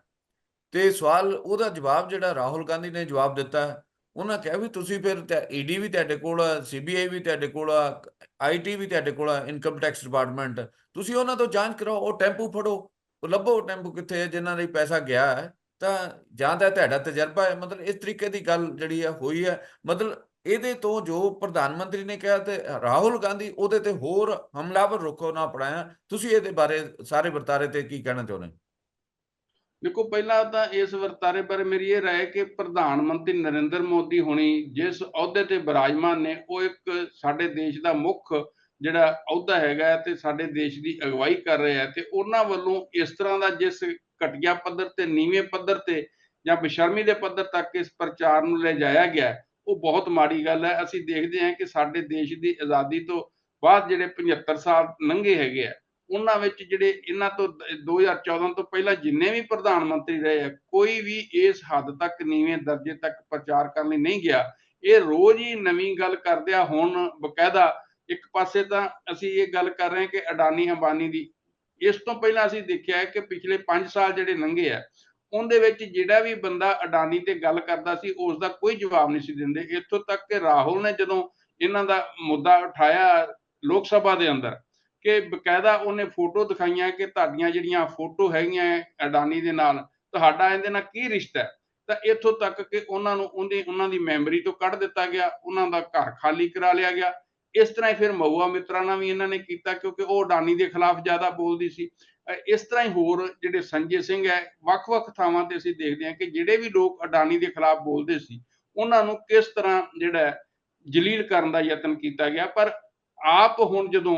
ਤੇ ਸਵਾਲ ਉਹਦਾ ਜਵਾਬ ਜਿਹੜਾ ਰਾਹੁਲ ਗਾਂਧੀ ਨੇ ਜਵਾਬ ਦਿੱਤਾ, ਉਹਨਾਂ ਕਿਹਾ ਵੀ ਤੁਸੀਂ ਫਿਰ ਈਡੀ ਵੀ ਤੁਹਾਡੇ ਕੋਲ ਆ ਸੀਬੀਆਈ ਵੀ ਤੁਹਾਡੇ ਕੋਲ ਆ ਆਈਟੀ ਵੀ ਤੁਹਾਡੇ ਕੋਲ ਆ ਇਨਕਮ ਟੈਕਸ ਡਿਪਾਰਟਮੈਂਟ ਤੁਸੀਂ ਉਹਨਾਂ ਤੋਂ ਜਾਂਚ ਕਰਾਓ, ਉਹ ਟੈਂਪੂ ਫੜੋ, ਉਹ ਲੱਭੋ ਟੈਂਪੂ ਕਿੱਥੇ ਹੈ ਜਿਨ੍ਹਾਂ ਲਈ ਪੈਸਾ ਗਿਆ ਹੈ। ਤਾਂ ਜਾਂ ਤਾਂ ਤੁਹਾਡਾ ਤਜਰਬਾ ਹੈ, ਮਤਲਬ ਇਸ ਤਰੀਕੇ ਦੀ ਗੱਲ ਜਿਹੜੀ ਹੈ ਹੋਈ ਹੈ। ਮਤਲਬ ਇਹਦੇ ਤੋਂ ਜੋ ਪ੍ਰਧਾਨ ਮੰਤਰੀ ਨੇ ਕਿਹਾ ਤੇ ਰਾਹੁਲ ਗਾਂਧੀ, ਉਹਦੇ ਤੇ ਹੋਰ ਹਮਲਾਵਰ ਰੁਖੋ ਨਾ ਅਪਣਾਇਆ ਤੁਸੀਂ ਇਹਦੇ ਬਾਰੇ ਸਾਰੇ ਵਰਤਾਰੇ ਤੇ ਕੀ ਕਹਿਣਾ ਚਾਹੁੰਦੇ ਹੋ? ਦੇਖੋ, ਪਹਿਲਾਂ ਤਾਂ ਇਸ ਵਰਤਾਰੇ ਬਾਰੇ ਮੇਰੀ ਇਹ ਰਾਏ ਕਿ ਪ੍ਰਧਾਨ ਮੰਤਰੀ ਨਰਿੰਦਰ ਮੋਦੀ ਹੋਣੀ, ਜਿਸ ਅਹੁਦੇ ਤੇ ਬਿਰਾਜਮਾਨ ਨੇ, ਉਹ ਇੱਕ ਸਾਡੇ ਦੇਸ਼ ਦਾ ਮੁੱਖ ਜਿਹੜਾ ਅਹੁਦਾ ਹੈਗਾ ਹੈ ਤੇ ਸਾਡੇ ਦੇਸ਼ ਦੀ ਅਗਵਾਈ ਕਰ ਰਿਹਾ ਤੇ ਉਹਨਾਂ ਵੱਲੋਂ ਇਸ ਤਰ੍ਹਾਂ ਦਾ ਜਿਸ ਘਟੀਆ ਪੱਧਰ ਤੇ, ਨੀਵੇਂ ਪੱਧਰ ਤੇ ਜਾਂ ਬੇਸ਼ਰਮੀ ਦੇ ਪੱਧਰ ਤੱਕ ਇਸ ਪ੍ਰਚਾਰ ਨੂੰ ਲੈ ਜਾਇਆ ਗਿਆ ਉਹ ਬਹੁਤ ਮਾੜੀ ਗੱਲ ਹੈ। ਅਸੀਂ ਦੇਖਦੇ ਹਾਂ ਕਿ ਸਾਡੇ ਦੇਸ਼ ਦੀ ਆਜ਼ਾਦੀ ਤੋਂ ਬਾਅਦ ਜਿਹੜੇ 75 ਸਾਲ ਲੰਘੇ ਹੈਗੇ ਆ, ਉਹਨਾਂ ਵਿੱਚ ਜਿਹੜੇ ਇਹਨਾਂ ਤੋਂ ਦ- 2014 ਤੋਂ ਪਹਿਲਾਂ ਜਿੰਨੇ ਵੀ ਪ੍ਰਧਾਨ ਮੰਤਰੀ ਰਹੇ ਆ, ਕੋਈ ਵੀ ਇਸ ਹੱਦ ਤੱਕ ਨੀਵੇਂ ਦਰਜੇ ਤੱਕ ਪ੍ਰਚਾਰ ਕਰਨ ਲਈ ਨਹੀਂ ਗਿਆ। ਇਹ ਰੋਜ਼ ਹੀ ਨਵੀਂ ਗੱਲ ਕਰਦੇ ਆ। ਹੁਣ ਬਕਾਇਦਾ ਇੱਕ ਪਾਸੇ ਤਾਂ ਅਸੀਂ ਇਹ ਗੱਲ ਕਰ ਰਹੇ ਹਾਂ ਕਿ ਅਡਾਨੀ ਅੰਬਾਨੀ ਦੀ, ਇਸ ਤੋਂ ਪਹਿਲਾਂ ਅਸੀਂ ਦੇਖਿਆ ਹੈ ਕਿ ਪਿਛਲੇ 5 ਸਾਲ ਜਿਹੜੇ ਲੰਘੇ ਆ ਉਹਦੇ ਵਿੱਚ ਜਿਹੜਾ ਵੀ ਬੰਦਾ ਅਡਾਨੀ ਤੇ ਗੱਲ ਕਰਦਾ ਸੀ ਉਸ ਦਾ ਕੋਈ ਜਵਾਬ ਨਹੀਂ ਸੀ ਦਿੰਦੇ। ਇੱਥੋਂ ਤੱਕ ਕਿ ਰਾਹੁਲ ਨੇ ਜਦੋਂ ਇਹਨਾਂ ਦਾ ਮੁੱਦਾ ਉਠਾਇਆ ਲੋਕ ਸਭਾ ਦੇ ਅੰਦਰ ਕਿ ਬਕਾਇਦਾ ਉਹਨੇ ਫੋਟੋ ਦਿਖਾਈਆਂ ਕਿ ਤੁਹਾਡੀਆਂ ਜਿਹੜੀਆਂ ਫੋਟੋ ਹੈਗੀਆਂ ਅਡਾਨੀ ਦੇ ਨਾਲ, ਤੁਹਾਡਾ ਇਹਦੇ ਨਾਲ ਕੀ ਰਿਸ਼ਤਾ ਹੈ ਤਾਂ ਇੱਥੋਂ ਤੱਕ ਕਿ ਉਹਨਾਂ ਨੂੰ ਉਹਦੀ, ਉਹਨਾਂ ਦੀ ਮੈਮਰੀ ਤੋਂ ਕੱਢ ਦਿੱਤਾ ਗਿਆ, ਉਹਨਾਂ ਦਾ ਘਰ ਖਾਲੀ ਕਰਾ ਲਿਆ ਗਿਆ। ਇਸ ਤਰ੍ਹਾਂ ਹੀ ਫਿਰ ਮਹੂਆ ਮਿੱਤਰਾਂ ਨਾਲ ਵੀ ਇਹਨਾਂ ਨੇ ਕੀਤਾ ਕਿਉਂਕਿ ਉਹ ਅਡਾਨੀ ਦੇ ਖਿਲਾਫ ਜ਼ਿਆਦਾ ਬੋਲਦੀ ਸੀ। ਇਸ ਤਰ੍ਹਾਂ ਹੀ ਹੋਰ ਜਿਹੜੇ ਸੰਜੇ ਸਿੰਘ ਹੈ ਵੱਖ-ਵੱਖ ਥਾਵਾਂ ਤੇ ਅਸੀਂ ਦੇਖਦੇ ਹਾਂ ਕਿ ਜਿਹੜੇ ਵੀ ਲੋਕ ਅਡਾਨੀ ਦੇ ਖਿਲਾਫ ਬੋਲਦੇ ਸੀ ਉਹਨਾਂ ਨੂੰ ਕਿਸ ਤਰ੍ਹਾਂ ਜਿਹੜਾ ਜਲੀਲ ਕਰਨ ਦਾ ਯਤਨ ਕੀਤਾ ਗਿਆ। ਪਰ ਆਪ ਹੁਣ ਜਦੋਂ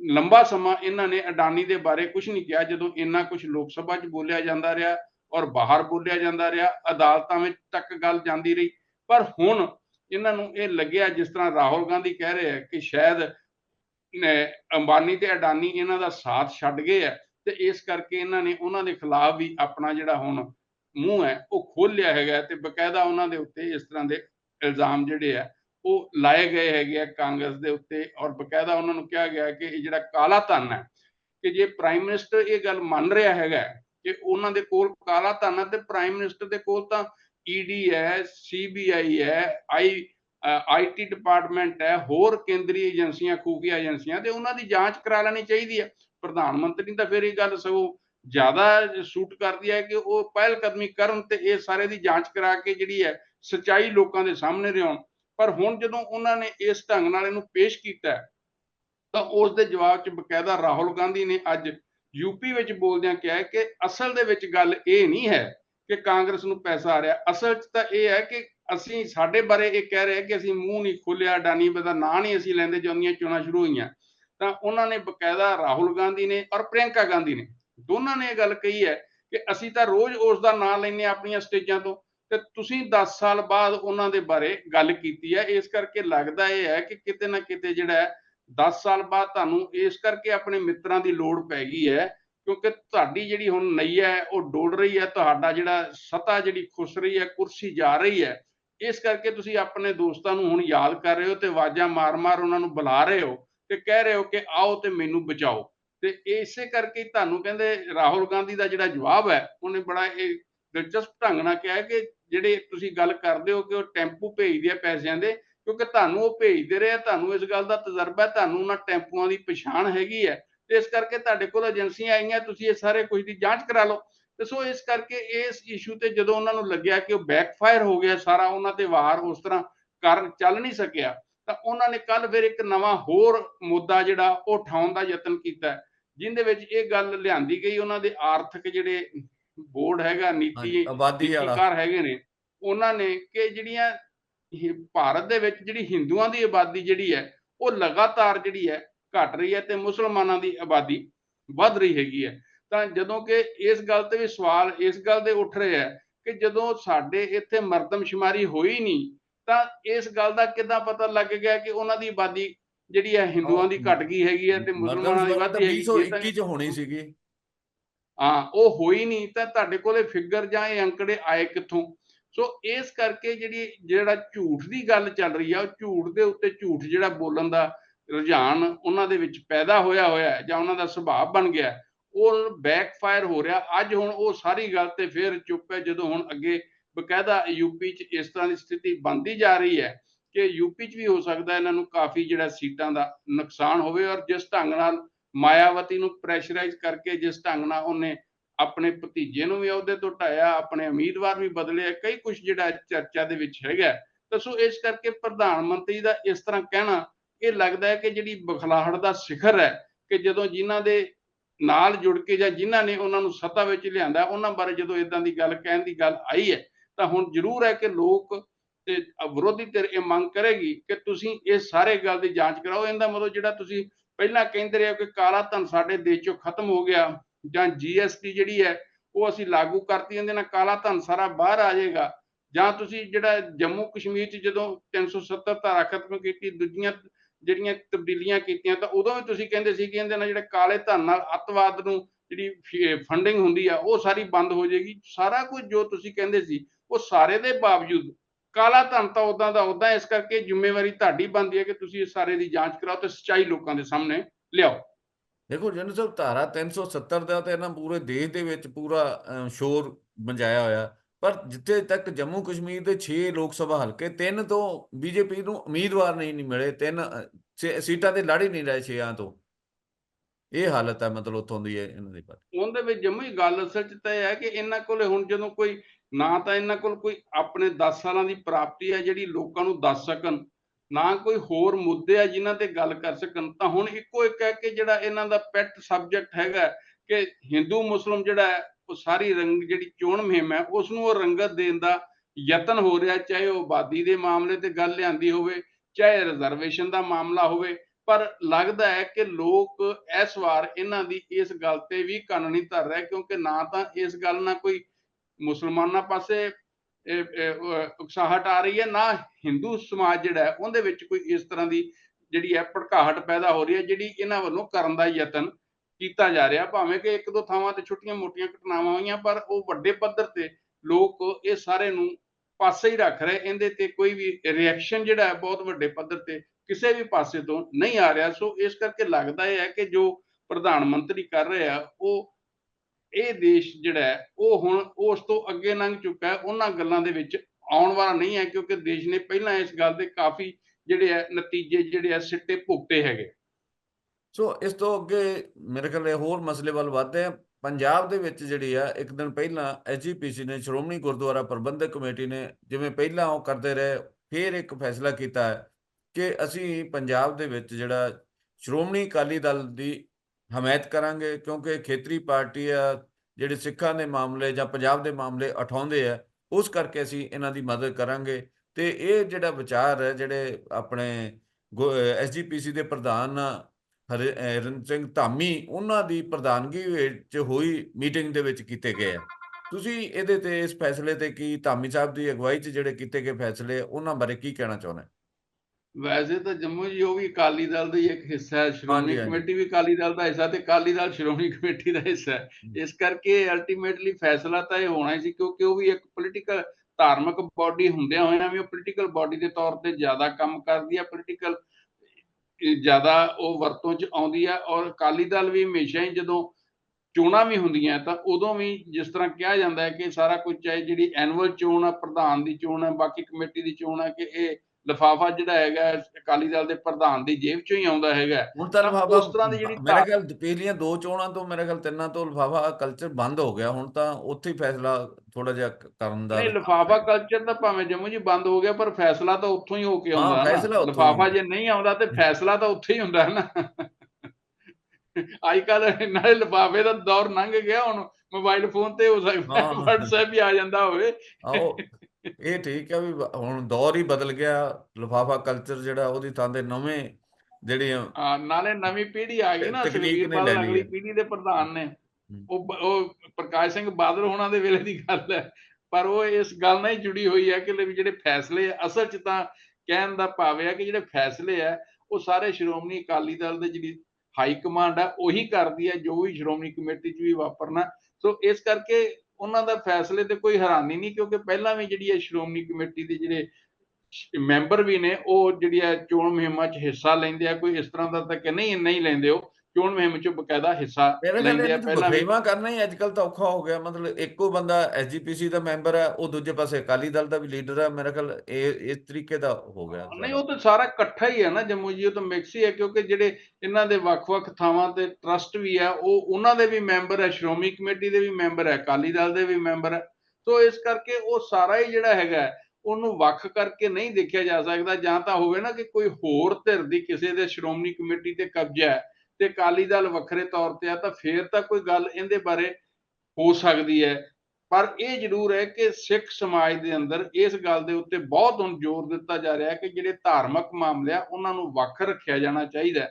ਲੰਬਾ ਸਮਾਂ ਇਹਨਾਂ ਨੇ ਅਡਾਨੀ ਦੇ ਬਾਰੇ ਕੁਝ ਨਹੀਂ ਕਿਹਾ ਜਦੋਂ ਇੰਨਾ ਕੁਝ ਲੋਕ ਸਭਾ 'ਚ ਬੋਲਿਆ ਜਾਂਦਾ ਰਿਹਾ ਔਰ ਬਾਹਰ ਬੋਲਿਆ ਜਾਂਦਾ ਰਿਹਾ ਅਦਾਲਤਾਂ ਵਿੱਚ ਤੱਕ ਗੱਲ ਜਾਂਦੀ ਰਹੀ। ਪਰ ਹੁਣ ਇਹਨਾਂ ਨੂੰ ਇਹ ਲੱਗਿਆ ਜਿਸ ਤਰ੍ਹਾਂ ਰਾਹੁਲ ਗਾਂਧੀ ਕਹਿ ਰਹੇ ਆ ਕਿ ਸ਼ਾਇਦ ਅਹ, ਅੰਬਾਨੀ ਤੇ ਅਡਾਨੀ ਇਹਨਾਂ ਦਾ ਸਾਥ ਛੱਡ ਗਏ ਆ ਤੇ ਇਸ ਕਰਕੇ ਇਹਨਾਂ ਨੇ, ਉਹਨਾਂ ਦੇ ਖਿਲਾਫ ਵੀ ਆਪਣਾ ਜਿਹੜਾ ਹੁਣ ਮੂੰਹ ਹੈ, ਉਹ ਖੋਲਿਆ ਹੈਗਾ ਤੇ ਬਕਾਇਦਾ ਉਹਨਾਂ ਦੇ ਉੱਤੇ ਇਸ ਤਰ੍ਹਾਂ ਦੇ ਇਲਜ਼ਾਮ ਜਿਹੜੇ ਆ ਉਹ ਲਾਏ ਗਏ ਹੈਗੇ ਆ ਕਾਂਗਰਸ ਦੇ ਉੱਤੇ ਔਰ ਬਕਾਇਦਾ ਉਹਨਾਂ ਨੂੰ ਕਿਹਾ ਗਿਆ ਕਿ ਇਹ ਜਿਹੜਾ ਕਾਲਾ ਧਨ ਹੈ ਕਿ ਜੇ ਪ੍ਰਾਈਮ ਮਿਨਿਸਟਰ ਇਹ ਗੱਲ ਮੰਨ ਰਿਹਾ ਹੈਗਾ ਕਿ ਉਹਨਾਂ ਦੇ ਕੋਲ ਕਾਲਾ ਧਨ ਹੈ ਤੇ ਪ੍ਰਾਈਮ ਮਿਨਿਸਟਰ ਦੇ ਕੋਲ ਤਾਂ ਈਡੀ ਹੈ ਸੀਬੀਆਈ ਹੈ ਆਈ ਆਈਟੀ ਡਿਪਾਰਟਮੈਂਟ ਹੈ, ਹੋਰ ਕੇਂਦਰੀ ਏਜੰਸੀਆਂ, ਖੂਫੀਆ ਏਜੰਸੀਆਂ ਤੇ ਉਹਨਾਂ ਦੀ ਜਾਂਚ ਕਰਾ ਲੈਣੀ ਚਾਹੀਦੀ ਹੈ। ਪ੍ਰਧਾਨ ਮੰਤਰੀ ਦਾ ਫਿਰ ਇਹ ਗੱਲ ਸਗੋਂ ਜ਼ਿਆਦਾ ਸੂਟ ਕਰਦੀ ਹੈ ਕਿ ਉਹ ਪਹਿਲ ਕਦਮੀ ਕਰਨ ਤੇ ਇਹ ਸਾਰੇ ਦੀ ਜਾਂਚ ਕਰਾ ਕੇ ਜਿਹੜੀ ਹੈ ਸਚਾਈ ਲੋਕਾਂ ਦੇ ਸਾਹਮਣੇ ਲਿਆਉਣ। ਪਰ ਹੁਣ ਜਦੋਂ ਉਹਨਾਂ ਨੇ ਇਸ ਢੰਗ ਨਾਲ ਇਹਨੂੰ ਪੇਸ਼ ਕੀਤਾ ਤਾਂ ਉਸ ਦੇ ਜਵਾਬ 'ਚ ਬਕਾਇਦਾ ਰਾਹੁਲ ਗਾਂਧੀ ਨੇ ਅੱਜ ਯੂਪੀ ਵਿੱਚ ਬੋਲਦਿਆਂ ਕਿਹਾ ਕਿ ਅਸਲ ਦੇ ਵਿੱਚ ਗੱਲ ਇਹ ਨਹੀਂ ਹੈ ਕਿ ਕਾਂਗਰਸ ਨੂੰ ਪੈਸਾ ਆ ਰਿਹਾ। ਅਸਲ 'ਚ ਤਾਂ ਇਹ ਹੈ ਕਿ ਅਸੀਂ ਸਾਡੇ ਬਾਰੇ ਇਹ ਕਹਿ ਰਹੇ ਕਿ ਅਸੀਂ ਮੂੰਹ ਨਹੀਂ ਖੋਲਿਆ ਅਡਾਨੀ ਦਾ ਨਾਂ ਨਹੀਂ ਅਸੀਂ ਲੈਂਦੇ ਜਾਂਦੀਆਂ ਚੋਣਾਂ ਸ਼ੁਰੂ ਹੋਈਆਂ। ਤਾਂ ਉਹਨਾਂ ਨੇ ਬਕਾਇਦਾ ਰਾਹੁਲ ਗਾਂਧੀ ਨੇ ਔਰ ਪ੍ਰਿਯੰਕਾ ਗਾਂਧੀ ਨੇ। ਦੋਨਾਂ ਨੇ ਇਹ ਗੱਲ ਕਹੀ ਹੈ ਕਿ ਅਸੀਂ ਤਾਂ ਰੋਜ਼ ਉਸ ਦਾ ਨਾਂ ਲੈਂਦੇ ਹਾਂ ਆਪਣੀਆਂ ਸਟੇਜਾਂ ਤੋਂ ਤੇ ਤੁਸੀਂ 10 ਸਾਲ ਬਾਅਦ ਉਹਨਾਂ ਦੇ ਬਾਰੇ ਗੱਲ ਕੀਤੀ ਹੈ। ਇਸ ਕਰਕੇ ਲੱਗਦਾ ਇਹ ਹੈ ਕਿ ਕਿਤੇ ਨਾ ਕਿਤੇ ਜਿਹੜਾ ਹੈ 10 ਸਾਲ ਬਾਅਦ ਤੁਹਾਨੂੰ ਇਸ ਕਰਕੇ ਆਪਣੇ ਮਿੱਤਰਾਂ ਦੀ ਲੋੜ ਪੈ ਗਈ ਹੈ ਕਿਉਂਕਿ ਤੁਹਾਡੀ ਜਿਹੜੀ ਹੁਣ ਨਈਆ ਹੈ, ਉਹ ਡੋਲ ਰਹੀ ਹੈ, ਤੁਹਾਡਾ ਜਿਹੜਾ ਸਤਾ ਜਿਹੜੀ ਖੁਸ਼ ਰਹੀ ਹੈ, ਕੁਰਸੀ ਜਾ ਰਹੀ ਹੈ, ਇਸ ਕਰਕੇ ਤੁਸੀਂ ਆਪਣੇ ਦੋਸਤਾਂ ਨੂੰ ਹੁਣ ਯਾਦ ਕਰ ਰਹੇ ਹੋ ਤੇ ਆਵਾਜ਼ਾਂ ਮਾਰ-ਮਾਰ ਉਹਨਾਂ ਨੂੰ ਬੁਲਾ ਰਹੇ ਹੋ। ਤੇ ਕਹਿ ਰਹੇ ਹੋ ਕਿ ਆਓ ਤੇ ਮੈਨੂੰ ਬਚਾਓ ਤੇ ਇਸੇ ਕਰਕੇ ਤੁਹਾਨੂੰ ਕਹਿੰਦੇ ਰਾਹੁਲ ਗਾਂਧੀ ਦਾ ਜਿਹੜਾ ਜਵਾਬ ਹੈ, ਉਹਨੇ ਬੜਾ ਇਹ ਦਿਲਚਸਪ ਢੰਗ ਨਾਲ ਕਿਹਾ ਕਿ ਜਿਹੜੇ ਤੁਸੀਂ ਗੱਲ ਕਰਦੇ ਹੋ ਕਿ ਉਹ ਟੈਂਪੂ ਭੇਜਦੇ ਆ ਪੈਸਿਆਂ ਦੇ, ਕਿਉਂਕਿ ਤੁਹਾਨੂੰ ਉਹ ਭੇਜਦੇ ਰਹੇ ਆ, ਤੁਹਾਨੂੰ ਇਸ ਗੱਲ ਦਾ ਤਜਰਬਾ ਤੁਹਾਨੂੰ ਉਹਨਾਂ ਟੈਂਪੂਆਂ ਦੀ ਪਛਾਣ ਹੈਗੀ ਹੈ। ਤੇ ਇਸ ਕਰਕੇ ਤੁਹਾਡੇ ਕੋਲ ਏਜੰਸੀਆਂ ਆਈਆਂ, ਤੁਸੀਂ ਇਹ ਸਾਰੇ ਕੁਝ ਦੀ ਜਾਂਚ ਕਰਾ ਲਓ। ਤੇ ਸੋ ਇਸ ਕਰਕੇ ਇਸ ਇਸ਼ੂ ਤੇ ਜਦੋਂ ਉਹਨਾਂ ਨੂੰ ਲੱਗਿਆ ਕਿ ਉਹ ਬੈਕਫਾਇਰ ਹੋ ਗਿਆ ਸਾਰਾ, ਉਹਨਾਂ ਤੇ ਵਾਰ ਉਸ ਤਰ੍ਹਾਂ ਕਰ ਚੱਲ ਨਹੀਂ ਸਕਿਆ ਤਾਂ ਉਹਨਾਂ ਨੇ ਕੱਲ ਫਿਰ ਇੱਕ ਨਵਾਂ ਹੋਰ ਮੁੱਦਾ ਜਿਹੜਾ ਉਹ ਉਠਾਉਣ ਦਾ ਯਤਨ ਕੀਤਾ ਜਿੰਦੇ ਵਿੱਚ ਇਹ ਗੱਲ ਲਿਆਂਦੀ ਗਈ ਉਹਨਾਂ ਦੇ ਆਰਥਿਕ ਜਿਹੜੇ ਬੋਰਡ ਹੈਗਾ ਨੀਤੀ ਆਬਾਦੀ ਵਾਲਾ। ਨੀਤੀਕਾਰ ਹੈਗੇ ਨੇ ਉਹਨਾਂ ਨੇ ਕਿ ਜਿਹੜੀਆਂ ਭਾਰਤ ਦੇ ਵਿੱਚ ਜਿਹੜੀ ਹਿੰਦੂਆਂ ਦੀ ਆਬਾਦੀ ਜਿਹੜੀ ਹੈ ਉਹ ਲਗਾਤਾਰ ਜਿਹੜੀ ਹੈ ਘਟ ਰਹੀ ਹੈ ਤੇ ਮੁਸਲਮਾਨਾਂ ਦੀ ਆਬਾਦੀ ਵੱਧ ਰਹੀ ਹੈਗੀ ਹੈ। ਤਾਂ ਜਦੋਂ ਕਿ ਇਸ ਗੱਲ ਤੇ ਵੀ ਸਵਾਲ ਇਸ ਗੱਲ ਦੇ ਉੱਠ ਰਹੇ ਹੈ ਕਿ ਜਦੋਂ ਸਾਡੇ ਇੱਥੇ ਮਰਦਮਸ਼ੁਮਾਰੀ ਹੋਈ ਨਹੀਂ ਤਾਂ ਇਸ ਗੱਲ ਦਾ ਕਿੱਦਾਂ ਪਤਾ ਲੱਗ ਗਿਆ ਕਿ ਉਹਨਾਂ ਦੀ ਆਬਾਦੀ ਜਿਹੜੀ ਹੈ ਹਿੰਦੂਆਂ ਦੀ ਘਟ ਗਈ ਹੈਗੀ ਹੈ ਤੇ ਮੁਸਲਮਾਨਾਂ ਦੀ ਵੱਧ ਹੈਗੀ ਹੈ 2021 ਚ ਹੋਣੀ ਸੀਗੀ। ਹਾਂ ਉਹ ਹੋਈ ਨਹੀਂ ਤਾਂ ਤੁਹਾਡੇ ਕੋਲੇ ਫਿਗਰ ਜਾਂ ਇਹ ਅੰਕੜੇ ਆਏ ਕਿੱਥੋਂ? ਸੋ ਇਸ ਕਰਕੇ ਜਿਹੜੀ ਜਿਹੜਾ ਝੂਠ ਦੀ ਗੱਲ ਚੱਲ ਰਹੀ ਆ ਉਹ ਝੂਠ ਦੇ ਉੱਤੇ ਝੂਠ ਜਿਹੜਾ ਬੋਲਣ ਦਾ ਰੁਝਾਨ ਉਹਨਾਂ ਦੇ ਵਿੱਚ ਪੈਦਾ ਹੋਇਆ ਹੋਇਆ ਹੈ ਜਾਂ ਉਹਨਾਂ ਦਾ ਸੁਭਾਅ ਬਣ ਗਿਆ ਉਹ ਬੈਕਫਾਇਰ ਹੋ ਰਿਹਾ। ਅੱਜ ਹੁਣ ਉਹ ਸਾਰੀ ਗੱਲ ਤੇ ਫੇਰ ਚੁੱਪ ਹੈ ਜਦੋਂ ਹੁਣ ਅੱਗੇ ਬਕਾਇਦਾ ਯੂਪੀ 'ਚ ਇਸ ਤਰ੍ਹਾਂ ਦੀ ਸਥਿਤੀ ਬਣਦੀ ਜਾ ਰਹੀ ਹੈ ਕਿ ਯੂਪੀ 'ਚ ਵੀ ਹੋ ਸਕਦਾ ਇਹਨਾਂ ਨੂੰ ਕਾਫੀ ਜਿਹੜਾ ਸੀਟਾਂ ਦਾ ਨੁਕਸਾਨ ਹੋਵੇ ਔਰ ਜਿਸ ਢੰਗ ਨਾਲ ਮਾਇਆਵਤੀ ਨੂੰ ਪ੍ਰੈਸ਼ਰਾਈਜ਼ ਕਰਕੇ ਜਿਸ ਢੰਗ ਨਾਲ ਉਹਨੇ ਆਪਣੇ ਭਤੀਜੇ ਨੂੰ ਵੀ ਅਹੁਦੇ ਤੋਂ ਢਾਇਆ ਆਪਣੇ ਉਮੀਦਵਾਰ ਵੀ ਬਦਲੇ ਕਈ ਕੁਝ ਜਿਹੜਾ ਚਰਚਾ ਦੇ ਵਿੱਚ ਹੈਗਾ। ਤਾਂ ਸੋ ਇਸ ਕਰਕੇ ਪ੍ਰਧਾਨ ਮੰਤਰੀ ਦਾ ਇਸ ਤਰ੍ਹਾਂ ਕਹਿਣਾ, ਇਹ ਲੱਗਦਾ ਹੈ ਕਿ ਜਿਹੜੀ ਬਖਲਾਹੜ ਦਾ ਸਿਖਰ ਹੈ ਕਿ ਜਦੋਂ ਜਿਨ੍ਹਾਂ ਦੇ ਨਾਲ ਜੁੜ ਕੇ ਜਾਂ ਜਿਨ੍ਹਾਂ ਨੇ ਉਹਨਾਂ ਨੂੰ ਸੱਤਾ ਵਿੱਚ ਲਿਆਂਦਾ, ਉਹਨਾਂ ਬਾਰੇ ਜਦੋਂ ਇਦਾਂ ਦੀ ਗੱਲ ਕਹਿਣ ਦੀ ਗੱਲ ਆਈ ਹੈ ਤਾਂ ਹੁਣ ਜ਼ਰੂਰ ਹੈ ਕਿ ਲੋਕ ਤੇ ਵਿਰੋਧੀ ਧਿਰ ਇਹ ਮੰਗ ਕਰੇਗੀ ਕਿ ਤੁਸੀਂ ਇਹ ਸਾਰੇ ਗੱਲ ਦੀ ਜਾਂਚ ਕਰਾਓ। ਇਹਦਾ ਮਤਲਬ ਜਿਹੜਾ ਤੁਸੀਂ ਪਹਿਲਾਂ ਕਹਿੰਦੇ ਰਹੇ ਹੋ ਕਿ ਕਾਲਾ ਧਨ ਸਾਡੇ ਦੇਸ਼ ਚੋਂ ਖਤਮ ਹੋ ਗਿਆ ਜਾਂ ਜੀਐਸਟੀ ਜਿਹੜੀ ਹੈ, ਉਹ ਅਸੀਂ ਲਾਗੂ ਕਰਤੀ, ਇਹਦੇ ਨਾਲ ਕਾਲਾ ਧਨ ਸਾਰਾ ਬਾਹਰ ਆ ਜਾਏਗਾ। ਜਾਂ ਤੁਸੀਂ ਜਿਹੜਾ ਜੰਮੂ ਕਸ਼ਮੀਰ 'ਚ ਜਦੋਂ 370 ਧਾਰਾ ਖਤਮ ਕੀਤੀ, ਦੂਜੀਆਂ ਜਿਹੜੀਆਂ ਤਬਦੀਲੀਆਂ ਕੀਤੀਆਂ, ਤਾਂ ਉਦੋਂ ਵੀ ਤੁਸੀਂ ਕਹਿੰਦੇ ਸੀ ਕਿ ਇਹਦੇ ਨਾਲ ਜਿਹੜੇ ਕਾਲੇ ਧਨ ਨਾਲ ਅੱਤਵਾਦ ਨੂੰ ਜਿਹੜੀ ਫੰਡਿੰਗ ਹੁੰਦੀ ਆ, ਉਹ ਸਾਰੀ ਬੰਦ ਹੋ ਜਾਏਗੀ। ਸਾਰਾ ਕੁਝ ਜੋ ਤੁਸੀਂ ਕਹਿੰਦੇ ਸੀ ਉਹ ਸਾਰੇ ਦੇ ਬਾਵਜੂਦ ਕਾਲਾ ਧਨ ਤਾਂ ਉਦਾਂ ਦਾ ਉਦਾਂ ਇਸ ਕਰਕੇ ਜ਼ਿੰਮੇਵਾਰੀ ਤੁਹਾਡੀ ਬਣਦੀ ਹੈ ਕਿ ਤੁਸੀਂ ਇਸ ਸਾਰੇ ਦੀ ਜਾਂਚ ਕਰਾਓ ਤੇ ਸੱਚਾਈ ਲੋਕਾਂ ਦੇ ਸਾਹਮਣੇ ਲਿਆਓ। ਦੇਖੋ ਜਨ ਸਾਹਿਬ ਧਾਰਾ 370 ਦਾ ਤੇ ਇਹਨਾਂ ਪੂਰੇ ਦੇਸ਼ ਦੇ ਵਿੱਚ ਪੂਰਾ ਸ਼ੋਰ ਮਚਾਇਆ ਹੋਇਆ। ਪਰ ਜਿੱਥੇ ਤੱਕ ਜੰਮੂ ਕਸ਼ਮੀਰ ਦੇ 6 ਲੋਕ ਸਭਾ ਹਲਕੇ ਤਿੰਨ ਤੋਂ ਬੀਜੇਪੀ ਨੂੰ ਉਮੀਦਵਾਰ ਨਹੀਂ ਨਹੀਂ ਮਿਲੇ ਤਿੰਨ ਸੀਟਾਂ ਤੇ ਲੜ ਹੀ ਨਹੀਂ ਰਹੇ ਛੇਆਂ ਤੋਂ। ਇਹ ਹਾਲਤ ਹੈ ਮਤਲਬ ਉੱਥੋਂ ਦੀ ਇਹਨਾਂ ਦੀ ਪਰ ਉਹਦੇ ਵਿੱਚ ਜੰਮੂ ਹੀ ਗੱਲ ਅਸਲ 'ਚ ਤਾਂ ਇਹ ਹੈ ਕਿ ਇਹਨਾਂ ਕੋਲੇ ਹੁਣ ਜਦੋਂ ਕੋਈ ਨਾ ਤਾਂ ਇਹਨਾਂ ਕੋਲ ਕੋਈ ਆਪਣੇ 10 ਸਾਲਾਂ ਦੀ ਪ੍ਰਾਪਤੀ ਹੈ ਜਿਹੜੀ ਲੋਕਾਂ ਨੂੰ ਦੱਸ ਸਕਣ, ਨਾ ਕੋਈ ਹੋਰ ਮੁੱਦੇ ਆ ਜਿਨ੍ਹਾਂ ਤੇ ਗੱਲ ਕਰ ਸਕਣ। ਤਾਂ ਹੁਣ ਇੱਕੋ ਇੱਕ ਹੈ ਕਿ ਜਿਹੜਾ ਇਹਨਾਂ ਦਾ ਪੈਟ ਸਬਜੈਕਟ ਹੈਗਾ ਕਿ ਹਿੰਦੂ, ਮੁਸਲਮ ਜਿਹੜਾ ਹੈ, ਉਹ ਸਾਰੀ ਰੰਗ ਜਿਹੜੀ ਚੋਣ ਮੁਹਿੰਮ ਹੈ ਉਸ ਨੂੰ ਉਹ ਰੰਗਤ ਦੇਣ ਦਾ ਯਤਨ ਹੋ ਰਿਹਾ, ਚਾਹੇ ਉਹ ਆਬਾਦੀ ਦੇ ਮਾਮਲੇ ਤੇ ਗੱਲ ਲਿਆਂਦੀ ਹੋਵੇ, ਚਾਹੇ ਰਿਜ਼ਰਵੇਸ਼ਨ ਦਾ ਮਾਮਲਾ ਹੋਵੇ। ਪਰ ਲੱਗਦਾ ਹੈ ਕਿ ਲੋਕ ਇਸ ਵਾਰ ਇਹਨਾਂ ਦੀ ਇਸ ਗੱਲ ਤੇ ਵੀ ਕਾਨੂੰਨੀ ਧਰ ਰਹੇ, ਕਿਉਂਕਿ ਨਾ ਤਾਂ ਇਸ ਗੱਲ ਨਾਲ ਕੋਈ ਮੁਸਲਮਾਨਾਂ ਪਾਸੇ ਉਕਸਾਹਟ ਆ ਰਹੀ ਹੈ, ਨਾ ਹਿੰਦੂ ਸਮਾਜ ਜਿਹੜਾ ਉਹਦੇ ਵਿੱਚ ਕੋਈ ਇਸ ਤਰ੍ਹਾਂ ਦੀ ਜਿਹੜੀ ਹੈ ਭੜਕਾਹਟ ਪੈਦਾ ਹੋ ਰਹੀ ਹੈ, ਜਿਹੜੀ ਇਹਨਾਂ ਵੱਲੋਂ ਕਰਨ ਦਾ ਯਤਨ ਕੀਤਾ ਜਾ ਰਿਹਾ। ਭਾਵੇਂ ਕਿ ਇੱਕ ਦੋ ਥਾਵਾਂ ਤੇ ਛੋਟੀਆਂ ਮੋਟੀਆਂ ਘਟਨਾਵਾਂ ਹੋਈਆਂ, ਪਰ ਉਹ ਵੱਡੇ ਪੱਧਰ ਤੇ ਲੋਕ ਇਹ ਸਾਰੇ ਨੂੰ ਪਾਸੇ ਹੀ ਰੱਖ ਰਹੇ, ਇਹਦੇ ਤੇ ਕੋਈ ਵੀ ਰਿਐਕਸ਼ਨ ਜਿਹੜਾ ਹੈ, ਬਹੁਤ ਵੱਡੇ ਪੱਧਰ ਤੇ ਕਿਸੇ ਵੀ ਪਾਸੇ ਤੋਂ ਨਹੀਂ ਆ ਰਿਹਾ। ਸੋ ਇਸ ਕਰਕੇ ਲੱਗਦਾ ਇਹ ਹੈ ਕਿ ਜੋ ਪ੍ਰਧਾਨ ਮੰਤਰੀ ਕਰ ਰਹੇ ਆ, ਉਹ ਇਹ ਦੇਸ਼ ਜਿਹੜਾ ਉਹ ਹੁਣ ਉਸ ਤੋਂ ਅੱਗੇ ਲੰਘ ਚੁੱਕਾ ਹੈ। ਉਹਨਾਂ ਗੱਲਾਂ ਦੇ ਵਿੱਚ ਆਉਣ ਵਾਲਾ ਨਹੀਂ ਹੈ, ਕਿਉਂਕਿ ਦੇਸ਼ ਨੇ ਪਹਿਲਾਂ ਇਸ ਗੱਲ ਦੇ ਕਾਫੀ ਜਿਹੜੇ ਆ ਨਤੀਜੇ ਜਿਹੜੇ ਆ ਸਿੱਟੇ ਭੁਗਤੇ ਹੈਗੇ। ਸੋ ਇਸ ਤੋਂ ਅੱਗੇ ਮੇਰੇ ਖਿਆਲ ਹੋਰ ਮਸਲੇ ਵੱਲ ਵਧਦੇ ਆ ਪੰਜਾਬ ਦੇ ਵਿੱਚ ਜਿਹੜੀ ਆ, ਇੱਕ ਦਿਨ ਪਹਿਲਾਂ ਐਸਜੀਪੀਸੀ ਨੇ ਸ਼੍ਰੋਮਣੀ ਗੁਰਦੁਆਰਾ ਪ੍ਰਬੰਧਕ ਕਮੇਟੀ ਨੇ ਜਿਵੇਂ ਪਹਿਲਾਂ ਉਹ ਕਰਦੇ ਰਹੇ, ਫਿਰ ਇੱਕ ਫੈਸਲਾ ਕੀਤਾ ਹੈ ਕਿ ਅਸੀਂ ਪੰਜਾਬ ਦੇ ਵਿੱਚ ਜਿਹੜਾ ਸ਼੍ਰੋਮਣੀ ਅਕਾਲੀ ਦਲ ਦੀ ਹਮਾਇਤ ਕਰਾਂਗੇ ਕਿਉਂਕਿ ਖੇਤਰੀ ਪਾਰਟੀ ਆ, ਜਿਹੜੇ ਸਿੱਖਾਂ ਦੇ ਮਾਮਲੇ ਜਾਂ ਪੰਜਾਬ ਦੇ ਮਾਮਲੇ ਉਠਾਉਂਦੇ ਆ, ਉਸ ਕਰਕੇ ਅਸੀਂ ਇਹਨਾਂ ਦੀ ਮਦਦ ਕਰਾਂਗੇ। ਤੇ ਇਹ ਜਿਹੜਾ ਵਿਚਾਰ ਹੈ, ਜਿਹੜੇ ਆਪਣੇ ਐਸਜੀਪੀਸੀ ਦੇ ਪ੍ਰਧਾਨ ਹਰਿ- ਅਹ ਸਿੰਘ ਧਾਮੀ, ਉਹਨਾਂ ਦੀ ਪ੍ਰਧਾਨਗੀ ਵਿੱਚ ਹੋਈ ਮੀਟਿੰਗ ਦੇ ਵਿੱਚ ਕੀਤੇ ਗਏ ਆ। ਤੁਸੀਂ ਇਹਦੇ ਤੇ ਇਸ ਫੈਸਲੇ ਤੇ ਕੀ ਧਾਮੀ ਸਾਹਿਬ ਦੀ ਅਗਵਾਈ 'ਚ ਜਿਹੜੇ ਕੀਤੇ ਗਏ ਫੈਸਲੇ, ਉਹਨਾਂ ਬਾਰੇ ਕੀ ਕਹਿਣਾ ਚਾਹੁੰਦੇ ਵੈਸੇ ਤਾਂ ਜੰਮੂ ਜੀ ਉਹ ਵੀ ਅਕਾਲੀ ਦਲ ਦਾ ਹੀ ਇੱਕ ਹਿੱਸਾ ਹੈ ਸ਼੍ਰੋਮਣੀ। ਕਮੇਟੀ ਵੀ ਅਕਾਲੀ ਦਲ ਦਾ ਹਿੱਸਾ ਤੇ ਅਕਾਲੀ ਦਲ ਸ਼੍ਰੋਮਣੀ ਕਮੇਟੀ ਦਾ ਹਿੱਸਾ ਹੈ ਇਸ ਕਰਕੇ ਅਲਟੀਮੇਟਲੀ ਫੈਸਲਾ ਤਾਂ ਇਹ ਹੋਣਾ ਹੀ ਸੀ ਕਿਉਂਕਿ ਉਹ ਵੀ ਇੱਕ ਪੋਲੀਟੀਕਲ ਧਾਰਮਿਕ ਬਾਡੀ ਹੁੰਦਿਆਂ ਹੋਇਆਂ ਵੀ ਉਹ ਪੋਲੀਟੀਕਲ ਬਾਡੀ ਦੇ ਤੌਰ ਤੇ ਜ਼ਿਆਦਾ ਕੰਮ ਕਰਦੀ ਹੈ ਪੋਲੀਟੀਕਲ ਜ਼ਿਆਦਾ ਉਹ ਵਰਤੋਂ 'ਚ ਆਉਂਦੀ ਹੈ ਔਰ ਅਕਾਲੀ ਦਲ ਵੀ ਹਮੇਸ਼ਾ ਹੀ ਜਦੋਂ ਚੋਣਾਂ ਵੀ ਹੁੰਦੀਆਂ ਤਾਂ ਉਦੋਂ ਵੀ ਜਿਸ ਤਰ੍ਹਾਂ ਕਿਹਾ ਜਾਂਦਾ ਹੈ ਕਿ ਸਾਰਾ ਕੁਝ ਚਾਹੇ ਜਿਹੜੀ ਐਨੂਅਲ ਚੋਣ ਆ ਪ੍ਰਧਾਨ ਦੀ ਚੋਣ ਹੈ ਬਾਕੀ ਕਮੇਟੀ ਦੀ ਚੋਣ ਹੈ ਕਿ ਇਹ ਲਿਫਾਫਾ ਜਿਹੜਾ ਹੈਗਾ ਅਕਾਲੀ ਦਲ ਦੇ ਪ੍ਰਧਾਨ ਦੀ ਜੇਬ 'ਚੋਂ ਹੀ ਆਉਂਦਾ ਹੈਗਾ। ਹੁਣ ਤਾਂ ਲਿਫਾਫਾ ਉਸ ਤਰ੍ਹਾਂ ਦੀ ਜਿਹੜੀ ਮੇਰੇ ਖਿਆਲ ਪਹਿਲੀਆਂ ਦੋ ਚੋਣਾਂ ਤੋਂ ਮੇਰੇ ਖਿਆਲ ਤਿੰਨਾਂ ਤੋਂ ਲਿਫਾਫਾ ਕਲਚਰ ਬੰਦ ਹੋ ਗਿਆ ਹੁਣ ਤਾਂ ਉੱਥੇ ਹੀ ਫੈਸਲਾ ਥੋੜਾ ਜਿਹਾ ਕਰਨ ਦਾ ਨਹੀਂ ਲਿਫਾਫਾ ਕਲਚਰ ਤਾਂ ਭਾਵੇਂ ਜੰਮੂ ਜੀ ਬੰਦ ਹੋ ਗਿਆ ਪਰ ਫੈਸਲਾ ਤਾਂ ਉੱਥੋਂ ਹੀ ਹੋ ਕੇ ਆਉਂਦਾ ਲਿਫਾਫਾ। ਜੇ ਨਹੀਂ ਆਉਂਦਾ ਤੇ ਫੈਸਲਾ ਤਾਂ ਉੱਥੇ ਹੀ ਹੁੰਦਾ ਹੈ ਨਾ ਅੱਜ ਕੱਲ ਨਾਲੇ ਲਿਫਾਫੇ ਦਾ ਦੌਰ ਲੰਘ ਗਿਆ ਹੁਣ ਮੋਬਾਈਲ ਫੋਨ ਤੇ ਹੋ ਸਕਦਾ। WhatsApp ਵੀ ਆ ਜਾਂਦਾ ਹੋਵੇ ਇਹ ਠੀਕ ਹੈ ਵੀ ਹੁਣ ਦੌਰ ਹੀ ਬਦਲ ਗਿਆ ਲਿਫਾਫਾ ਕਲਚਰ ਜਿਹੜਾ ਉਹਦੀ ਥਾਂ ਤੇ ਨਵੇਂ ਜਿਹੜੀਆਂ ਹਾਂ, ਨਾਲੇ ਨਵੀਂ ਪੀੜ੍ਹੀ ਆ ਗਈ ਨਾ ਤਕਨੀਕ ਨੇ ਲੈ ਲਈ ਅਗਲੀ ਹੈ। ਪੀੜ੍ਹੀ ਦੇ ਪ੍ਰਧਾਨ ਨੇ। ਉਹ ਉਹ ਪ੍ਰਕਾਸ਼ ਸਿੰਘ ਬਾਦਲ ਹੋਣਾ ਦੇ ਵੇਲੇ ਦੀ ਗੱਲ ਹੈ। ਪਰ ਉਹ ਇਸ ਗੱਲ ਨਾਲ ਹੀ ਜੁੜੀ ਹੋਈ ਹੈ ਕਿ ਵੀ ਜਿਹੜੇ ਫੈਸਲੇ ਅਸਲ 'ਚ ਤਾਂ ਕਹਿਣ ਦਾ ਭਾਵ ਹੈ ਕਿ ਜਿਹੜੇ ਫੈਸਲੇ ਆ ਉਹ ਸਾਰੇ ਸ਼੍ਰੋਮਣੀ ਅਕਾਲੀ ਦਲ ਦੇ ਜਿਹੜੀ ਹਾਈ ਕਮਾਂਡ ਆ ਉਹੀ ਕਰਦੀ ਹੈ ਜੋ ਵੀ ਸ਼੍ਰੋਮਣੀ ਕਮੇਟੀ 'ਚ ਵੀ ਵਾਪਰਨਾ। ਸੋ ਇਸ ਕਰਕੇ ਉਹਨਾਂ ਦਾ ਫੈਸਲੇ ਤੇ ਕੋਈ ਹੈਰਾਨੀ ਨਹੀਂ, ਕਿਉਂਕਿ ਪਹਿਲਾਂ ਵੀ ਜਿਹੜੀ ਹੈ ਸ਼੍ਰੋਮਣੀ ਕਮੇਟੀ ਦੇ ਜਿਹੜੇ ਮੈਂਬਰ ਵੀ ਨੇ, ਉਹ ਜਿਹੜੀ ਹੈ ਚੋਣ ਮੁਹਿੰਮਾਂ 'ਚ ਹਿੱਸਾ ਲੈਂਦੇ ਆ, ਕੋਈ ਇਸ ਤਰ੍ਹਾਂ ਦਾ ਤਾਂ ਕਿ ਨਹੀਂ ਨਹੀਂ ਲੈਂਦੇ ਉਹ। ਚੋਣ ਮੁਹਿੰਮ 'ਚ ਬਕਾਇਦਾ ਹਿੱਸਾ ਲੈਂਦੇ ਆ? ਪਹਿਲਾਂ ਵੀ ਬਖਰੇਵਾ ਕਰਨਾ ਹੀ ਅੱਜਕੱਲ ਤਾਂ ਔਖਾ ਹੋ ਗਿਆ। ਮਤਲਬ ਇੱਕੋ ਬੰਦਾ ਐਸਜੀਪੀਸੀ ਦਾ ਮੈਂਬਰ ਹੈ ਉਹ ਦੂਜੇ ਪਾਸੇ ਅਕਾਲੀ ਦਲ ਦਾ ਵੀ ਲੀਡਰ ਹੈ। ਮੇਰੇ ਖਿਆਲ ਇਹ ਇਸ ਤਰੀਕੇ ਦਾ ਹੋ ਗਿਆ ਨਹੀਂ ਉਹ ਤਾਂ ਸਾਰਾ ਇਕੱਠਾ ਹੀ ਹੈ ਨਾ ਜੰਮੂ ਜੀ ਉਹ ਤਾਂ ਮਿਕਸ ਹੀ ਹੈ ਕਿਉਂਕਿ ਜਿਹੜੇ ਇਹਨਾਂ ਦੇ ਵੱਖ-ਵੱਖ ਥਾਵਾਂ ਤੇ ਟਰਸਟ ਵੀ ਹੈ ਉਹ ਉਹਨਾਂ ਦੇ ਵੀ ਮੈਂਬਰ ਹੈ ਸ਼੍ਰੋਮਣੀ ਕਮੇਟੀ ਦੇ ਵੀ ਮੈਂਬਰ ਹੈ ਅਕਾਲੀ ਦਲ ਦੇ ਵੀ ਮੈਂਬਰ ਹੈ। ਸੋ ਇਸ ਕਰਕੇ ਉਹ ਸਾਰਾ ਹੀ ਜਿਹੜਾ ਹੈਗਾ ਉਹਨੂੰ ਵੱਖ ਕਰਕੇ ਨਹੀਂ ਦੇਖਿਆ ਜਾ ਸਕਦਾ। ਜਾਂ ਤਾਂ ਹੋਵੇ ਨਾ ਕਿ ਕੋਈ ਹੋਰ ਧਿਰ ਦੀ ਕਿਸੇ ਦੇ ਸ਼੍ਰੋਮਣੀ ਕਮੇਟੀ ਤੇ ਕਬਜ਼ਾ ਹੈ ਤੇ ਅਕਾਲੀ ਦਲ ਵੱਖਰੇ ਤੌਰ ਤੇ ਆ, ਤਾਂ ਫੇਰ ਤਾਂ ਕੋਈ ਗੱਲ ਇਹਦੇ ਬਾਰੇ ਹੋ ਸਕਦੀ ਹੈ। ਪਰ ਇਹ ਜ਼ਰੂਰ ਹੈ ਕਿ ਸਿੱਖ ਸਮਾਜ ਦੇ ਅੰਦਰ ਇਸ ਗੱਲ ਦੇ ਉੱਤੇ ਬਹੁਤ ਹੁਣ ਜ਼ੋਰ ਦਿੱਤਾ ਜਾ ਰਿਹਾ ਹੈ ਕਿ ਜਿਹੜੇ ਧਾਰਮਿਕ ਮਾਮਲੇ ਆ, ਉਹਨਾਂ ਨੂੰ ਵੱਖ ਰੱਖਿਆ ਜਾਣਾ ਚਾਹੀਦਾ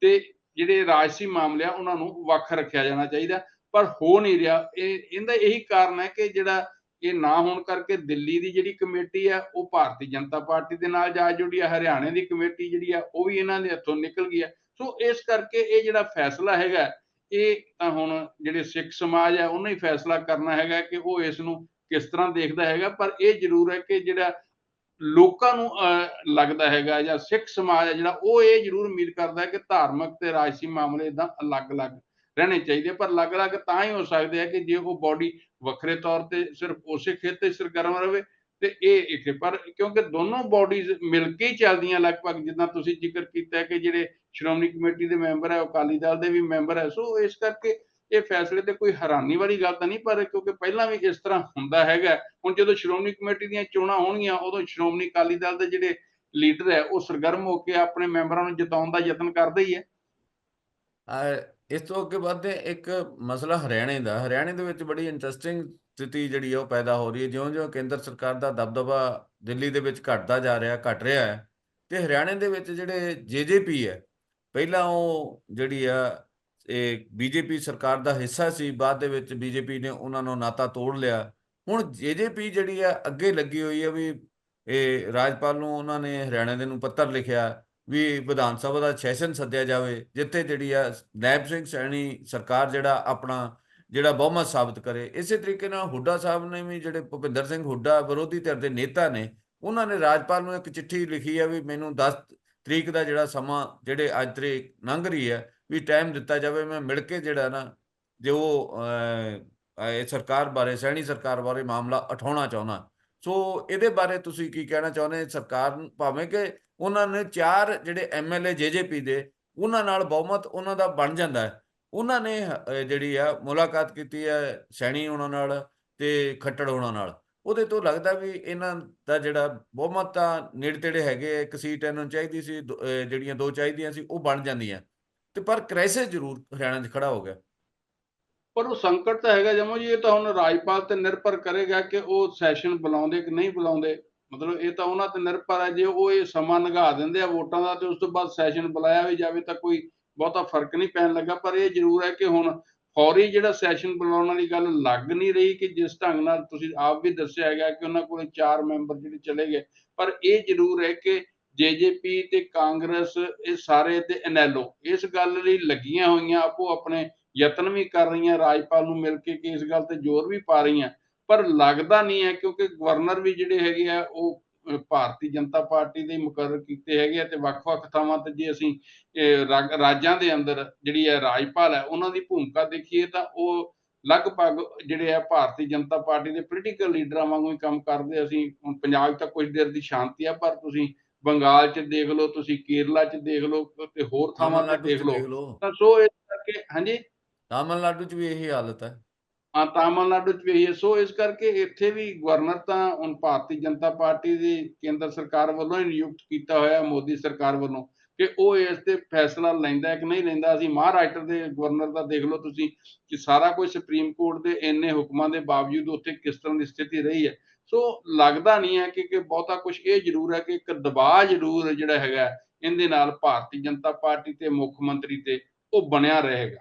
ਤੇ ਜਿਹੜੇ ਰਾਜਸੀ ਮਾਮਲੇ ਆ, ਉਹਨਾਂ ਨੂੰ ਵੱਖ ਰੱਖਿਆ ਜਾਣਾ ਚਾਹੀਦਾ ਪਰ ਹੋ ਨਹੀਂ ਰਿਹਾ। ਇਹ, ਇਹਦਾ ਇਹੀ ਕਾਰਨ ਹੈ ਕਿ ਜਿਹੜਾ ਇਹ ਨਾ ਹੋਣ ਕਰਕੇ ਦਿੱਲੀ ਦੀ ਜਿਹੜੀ ਕਮੇਟੀ ਆ, ਉਹ ਭਾਰਤੀ ਜਨਤਾ ਪਾਰਟੀ ਦੇ ਨਾਲ ਜਾ ਜੁੜੀ ਆ, ਹਰਿਆਣੇ ਦੀ ਕਮੇਟੀ ਜਿਹੜੀ ਆ, ਉਹ ਵੀ ਇਹਨਾਂ ਦੇ ਹੱਥੋਂ ਨਿਕਲ ਗਈ ਆ। ਸੋ ਇਸ ਕਰਕੇ ਇਹ ਜਿਹੜਾ ਫੈਸਲਾ ਹੈਗਾ ਇਹ ਤਾਂ ਹੁਣ ਜਿਹੜੇ ਸਿੱਖ ਸਮਾਜ ਹੈ ਉਹਨੇ ਹੀ ਫੈਸਲਾ ਕਰਨਾ ਹੈਗਾ ਕਿ ਉਹ ਇਸ ਨੂੰ ਕਿਸ ਤਰ੍ਹਾਂ ਦੇਖਦਾ ਹੈਗਾ ਪਰ ਇਹ ਜ਼ਰੂਰ ਹੈ ਕਿ ਜਿਹੜਾ ਲੋਕਾਂ ਨੂੰ ਅਹ, ਲੱਗਦਾ ਹੈਗਾ ਜਾਂ ਸਿੱਖ ਸਮਾਜ ਹੈ ਜਿਹੜਾ ਉਹ ਇਹ ਜ਼ਰੂਰ ਉਮੀਦ ਕਰਦਾ ਹੈ ਕਿ ਧਾਰਮਿਕ ਤੇ ਰਾਜਸੀ ਮਾਮਲੇ ਇਦਾਂ ਅਲੱਗ-ਅਲੱਗ ਰਹਿਣੇ ਚਾਹੀਦੇ ਪਰ ਅਲੱਗ-ਅਲੱਗ ਤਾਂ ਹੀ ਹੋ ਸਕਦੇ ਆ ਕਿ ਜੇ ਉਹ ਬਾਡੀ ਵੱਖਰੇ ਤੌਰ ਤੇ ਸਿਰਫ ਉਸੇ ਖੇਤਰ 'ਚ ਸਰਗਰਮ ਰਵੇ ਤੇ ਇਹ ਇੱਕ ਪਰ ਕਿਉਂਕਿ ਦੋਨੋਂ ਬਾਡੀਜ਼ ਮਿਲ ਕੇ ਹੀ ਚੱਲਦੀਆਂ ਲਗਭਗ, ਜਿੱਦਾਂ ਤੁਸੀਂ ਜ਼ਿਕਰ ਕੀਤਾ ਕਿ ਜਿਹੜੇ ਸ਼੍ਰੋਮਣੀ ਕਮੇਟੀ ਦੇ ਮੈਂਬਰ ਹੈ ਅਕਾਲੀ ਦਲ ਦੇ ਵੀ ਮੈਂਬਰ ਹੈ, ਸੋ ਇਸ ਕਰਕੇ ਇਹ ਫੈਸਲੇ ਤੇ ਕੋਈ ਹੈਰਾਨੀ ਵਾਲੀ ਗੱਲ ਤਾਂ ਨਹੀਂ, ਪਰ ਕਿਉਂਕਿ ਪਹਿਲਾਂ ਵੀ ਇਸ ਤਰ੍ਹਾਂ ਹੁੰਦਾ ਹੈਗਾ, ਹੁਣ ਜਦੋਂ ਸ਼੍ਰੋਮਣੀ ਕਮੇਟੀ ਦੀਆਂ ਚੋਣਾਂ ਹੋਣਗੀਆਂ, ਉਦੋਂ ਸ਼੍ਰੋਮਣੀ ਅਕਾਲੀ ਦਲ ਦੇ ਜਿਹੜੇ ਲੀਡਰ ਹੈ, ਉਹ ਸਰਗਰਮ ਹੋ ਕੇ ਆਪਣੇ ਮੈਂਬਰਾਂ ਨੂੰ ਜਿਤਾਉਣ ਦਾ ਯਤਨ ਕਰਦੇ ਹੀ ਹੈ। ਇਸ ਤੋਂ ਅੱਗੇ ਵੱਧਦੇ ਇੱਕ ਮਸਲਾ ਹਰਿਆਣੇ ਦਾ, ਹਰਿਆਣੇ ਦੇ ਵਿੱਚ ਬੜੀ ਇੰਟਰਸਟਿੰਗ ਸਥਿਤੀ ਜਿਹੜੀ ਹੈ ਉਹ ਪੈਦਾ ਹੋ ਰਹੀ ਹੈ। ਜਿਉਂ-ਜਿਉਂ ਕੇਂਦਰ ਸਰਕਾਰ ਦਾ ਦਬਦਬਾ ਦਿੱਲੀ ਦੇ ਵਿੱਚ ਘਟਦਾ ਜਾ ਰਿਹਾ, ਘਟ ਰਿਹਾ ਹੈ ਤੇ ਹਰਿਆਣੇ ਦੇ ਵਿੱਚ ਜਿਹੜੇ ਜੇਜੇਪੀ ਹੈ, ਪਹਿਲਾਂ ਉਹ ਜਿਹੜੀ ਆ, ਇਹ ਬੀਜੇਪੀ ਸਰਕਾਰ ਦਾ ਹਿੱਸਾ ਸੀ, ਬਾਅਦ ਦੇ ਵਿੱਚ ਬੀਜੇਪੀ ਨੇ ਉਹਨਾਂ ਨੂੰ ਨਾਤਾ ਤੋੜ ਲਿਆ। ਹੁਣ ਜੇਜੇਪੀ ਜਿਹੜੀ ਆ, ਅੱਗੇ ਲੱਗੀ ਹੋਈ ਹੈ ਵੀ ਇਹ ਰਾਜਪਾਲ ਨੂੰ ਉਹਨਾਂ ਨੇ ਹਰਿਆਣੇ ਦੇ ਨੂੰ ਪੱਤਰ ਲਿਖਿਆ ਵੀ ਵਿਧਾਨ ਸਭਾ ਦਾ ਸੈਸ਼ਨ ਸੱਦਿਆ ਜਾਵੇ, ਜਿੱਥੇ ਜਿਹੜੀ ਆ, ਨੈਬ ਸਿੰਘ ਸੈਣੀ ਸਰਕਾਰ ਜਿਹੜਾ ਆਪਣਾ ਜਿਹੜਾ ਬਹੁਮਤ ਸਾਬਤ ਕਰੇ। ਇਸੇ ਤਰੀਕੇ ਨਾਲ ਹੁੱਡਾ ਸਾਹਿਬ ਨੇ ਵੀ ਜਿਹੜੇ ਭੁਪਿੰਦਰ ਸਿੰਘ ਹੁੱਡਾ ਵਿਰੋਧੀ ਧਿਰ ਦੇ ਨੇਤਾ ਨੇ ਉਹਨਾਂ ਨੇ ਰਾਜਪਾਲ ਨੂੰ ਇੱਕ ਚਿੱਠੀ ਲਿਖੀ ਹੈ ਵੀ ਮੈਨੂੰ 10 ਤਰੀਕ ਦਾ ਜਿਹੜਾ ਸਮਾਂ ਜਿਹੜੇ ਅੱਜ ਤਰੀਕ ਲੰਘ ਰਹੀ ਹੈ ਵੀ ਟਾਈਮ ਦਿੱਤਾ ਜਾਵੇ ਮੈਂ ਮਿਲ ਕੇ ਜਿਹੜਾ ਨਾ ਜੋ ਅਹ, ਇਹ ਸਰਕਾਰ ਬਾਰੇ ਸੈਣੀ ਸਰਕਾਰ ਬਾਰੇ ਮਾਮਲਾ ਉਠਾਉਣਾ ਚਾਹੁੰਦਾ। ਸੋ ਇਹਦੇ ਬਾਰੇ ਤੁਸੀਂ ਕੀ ਕਹਿਣਾ ਚਾਹੁੰਦੇ? ਸਰਕਾਰ ਨੂੰ ਭਾਵੇਂ ਕਿ ਉਹਨਾਂ ਨੇ ਚਾਰ ਜਿਹੜੇ ਐਮਐਲਏ ਜੇਜੇਪੀ ਦੇ ਉਹਨਾਂ ਨਾਲ ਬਹੁਮਤ ਉਹਨਾਂ ਦਾ ਬਣ ਜਾਂਦਾ ਹੈ। ਉਹਨਾਂ ਨੇ ਜਿਹੜੀ ਆ ਮੁਲਾਕਾਤ ਕੀਤੀ ਹੈ ਸੈਣੀ ਉਹਨਾਂ ਨਾਲ ਤੇ ਖੱਟੜ ਉਹਨਾਂ ਨਾਲ। ਉਹਦੇ ਤੋਂ ਲੱਗਦਾ ਵੀ ਇਹਨਾਂ ਦਾ ਜਿਹੜਾ ਬਹੁਮਤ ਤਾਂ ਨੇੜੇ ਤੇੜੇ ਹੈਗੇ ਇੱਕ ਸੀਟ ਇਹਨਾਂ ਚਾਹੀਦੀ ਸੀ ਜਿਹੜੀਆਂ ਦੋ ਚਾਹੀਦੀਆਂ ਸੀ, ਉਹ ਬਣ ਜਾਂਦੀਆਂ। ਤੇ ਪਰ ਕ੍ਰਾਈਸਿਸ ਜ਼ਰੂਰ ਹਰਿਆਣਾ 'ਚ ਖੜਾ ਹੋ ਗਿਆ। ਪਰ ਉਹ ਸੰਕਟ ਤਾਂ ਹੈਗਾ ਜਮੋ ਜੀ, ਇਹ ਤਾਂ ਹੁਣ ਰਾਜਪਾਲ ਤੇ ਨਿਰਭਰ ਕਰੇਗਾ ਕਿ ਉਹ ਸੈਸ਼ਨ ਬੁਲਾਉਂਦੇ ਕਿ ਨਹੀਂ ਬੁਲਾਉਂਦੇ। ਮਤਲਬ ਇਹ ਤਾਂ ਉਹਨਾਂ ਤੇ ਨਿਰਭਰ ਹੈ, ਜੇ ਉਹ ਇਹ ਸਮਾਂ ਲੰਘਾ ਦਿੰਦੇ ਆ ਵੋਟਾਂ ਦਾ ਤੇ ਉਸ ਤੋਂ ਬਾਅਦ ਸੈਸ਼ਨ ਬੁਲਾਇਆ ਵੀ ਜਾਵੇ ਤਾਂ ਕੋਈ ਬਹੁਤਾ ਫ਼ਰਕ ਨਹੀਂ ਪੈਣ ਲੱਗਾ, ਪਰ ਇਹ ਜ਼ਰੂਰ ਹੈ ਕਿ ਹੁਣ ਫੌਰੀ ਜਿਹੜਾ ਸੈਸ਼ਨ ਬੁਲਾਉਣ ਵਾਲੀ ਗੱਲ ਲੱਗ ਨਹੀਂ ਰਹੀ ਕਿ ਜਿਸ ਢੰਗ ਨਾਲ ਤੁਸੀਂ ਆਪ ਵੀ ਦੱਸਿਆ ਹੈਗਾ ਕਿ ਉਹਨਾਂ ਕੋਲੇ ਚਾਰ ਮੈਂਬਰ ਜਿਹੜੇ ਚਲੇ ਗਏ, ਪਰ ਇਹ ਜ਼ਰੂਰ ਹੈ ਕਿ ਜੇਜੇਪੀ ਤੇ ਕਾਂਗਰਸ, ਇਹ ਸਾਰੇ ਤੇ ਐਨਐਲਓ ਇਸ ਗੱਲ ਲਈ ਲੱਗੀਆਂ ਹੋਈਆਂ, ਆਪੋ ਆਪਣੇ ਯਤਨ ਵੀ ਕਰ ਰਹੀਆਂ, ਰਾਜਪਾਲ ਨੂੰ ਮਿਲ ਕੇ ਕਿ ਇਸ ਗੱਲ ਤੇ ਜ਼ੋਰ ਵੀ ਪਾ ਰਹੀਆਂ, ਪਰ ਲੱਗਦਾ ਨਹੀਂ ਹੈ ਕਿਉਂਕਿ ਗਵਰਨਰ ਵੀ ਜਿਹੜੇ ਹੈਗੇ ਆ, ਉਹ ਭਾਰਤੀ ਜਨਤਾ ਪਾਰਟੀ ਦੇ ਮੁਕਰਰ ਕੀਤੇ ਹੈਗੇ ਆ ਤੇ ਵੱਖ-ਵੱਖ ਥਾਵਾਂ ਤੇ ਜੇ ਅਸੀਂ ਰਾਜ- ਦੇ ਅੰਦਰ ਜਿਹੜੀ ਹੈ ਰਾਜਪਾਲ ਹੈ ਉਹਨਾਂ ਦੀ ਭੂਮਿਕਾ ਦੇਖੀਏ ਤਾਂ ਉਹ ਲਗਭਗ ਜਿਹੜੇ ਆ ਭਾਰਤੀ ਜਨਤਾ ਪਾਰਟੀ ਦੇ ਪੋਲੀਟੀਕਲ ਲੀਡਰਾਂ ਵਾਂਗੂ ਹੀ ਕੰਮ ਕਰਦੇ ਅਸੀਂ ਹੁਣ ਪੰਜਾਬ 'ਚ ਤਾਂ ਕੁਝ ਦੇਰ ਦੀ ਸ਼ਾਂਤੀ ਆ ਪਰ ਤੁਸੀਂ ਬੰਗਾਲ 'ਚ ਦੇਖ ਲਓ ਤੁਸੀਂ ਕੇਰਲਾ 'ਚ ਦੇਖ ਲਓ ਤੇ ਹੋਰ ਥਾਵਾਂ ਤੇ ਦੇਖ ਲਓ। ਤਾਂ ਸੋ ਇਸ ਕਰਕੇ ਹਾਂਜੀ? ਤਾਮਿਲਨਾਡੂ ਚ ਵੀ ਇਹੀ ਹਾਲਤ ਹਾਂ। ਤਾਮਿਲਨਾਡੂ ਚ ਵੀ ਹੈ। ਸੋ ਇਸ ਕਰਕੇ ਇੱਥੇ ਵੀ ਗਵਰਨਰ ਤਾਂ ਹੁਣ ਭਾਰਤੀ ਜਨਤਾ ਪਾਰਟੀ ਦੀ ਕੇਂਦਰ ਸਰਕਾਰ ਵੱਲੋਂ ਹੀ ਨਿਯੁਕਤ ਕੀਤਾ ਹੋਇਆ, ਮੋਦੀ ਸਰਕਾਰ ਵੱਲੋਂ। ਕਿ ਉਹ ਇਸ ਤੇ ਫੈਸਲਾ ਲੈਂਦਾ ਕਿ ਨਹੀਂ ਲੈਂਦਾ, ਅਸੀਂ ਮਹਾਰਾਸ਼ਟਰ ਦੇ ਗਵਰਨਰ ਦਾ ਦੇਖ ਲਓ ਤੁਸੀਂ ਕਿ ਸਾਰਾ ਕੁਝ ਸੁਪਰੀਮ ਕੋਰਟ ਦੇ ਇੰਨੇ ਹੁਕਮਾਂ ਦੇ ਬਾਵਜੂਦ ਉੱਥੇ ਕਿਸ ਤਰ੍ਹਾਂ ਦੀ ਸਥਿਤੀ ਰਹੀ ਹੈ। ਸੋ ਲੱਗਦਾ ਨਹੀਂ ਹੈ ਕਿ ਕਿ ਬਹੁਤਾ ਕੁਝ ਇਹ ਜ਼ਰੂਰ ਹੈ ਕਿ ਇੱਕ ਦਬਾਅ ਜ਼ਰੂਰ ਜਿਹੜਾ ਹੈਗਾ, ਇਹਦੇ ਨਾਲ ਭਾਰਤੀ ਜਨਤਾ ਪਾਰਟੀ ਤੇ ਮੁੱਖ ਮੰਤਰੀ ਤੇ ਉਹ ਬਣਿਆ ਰਹੇਗਾ।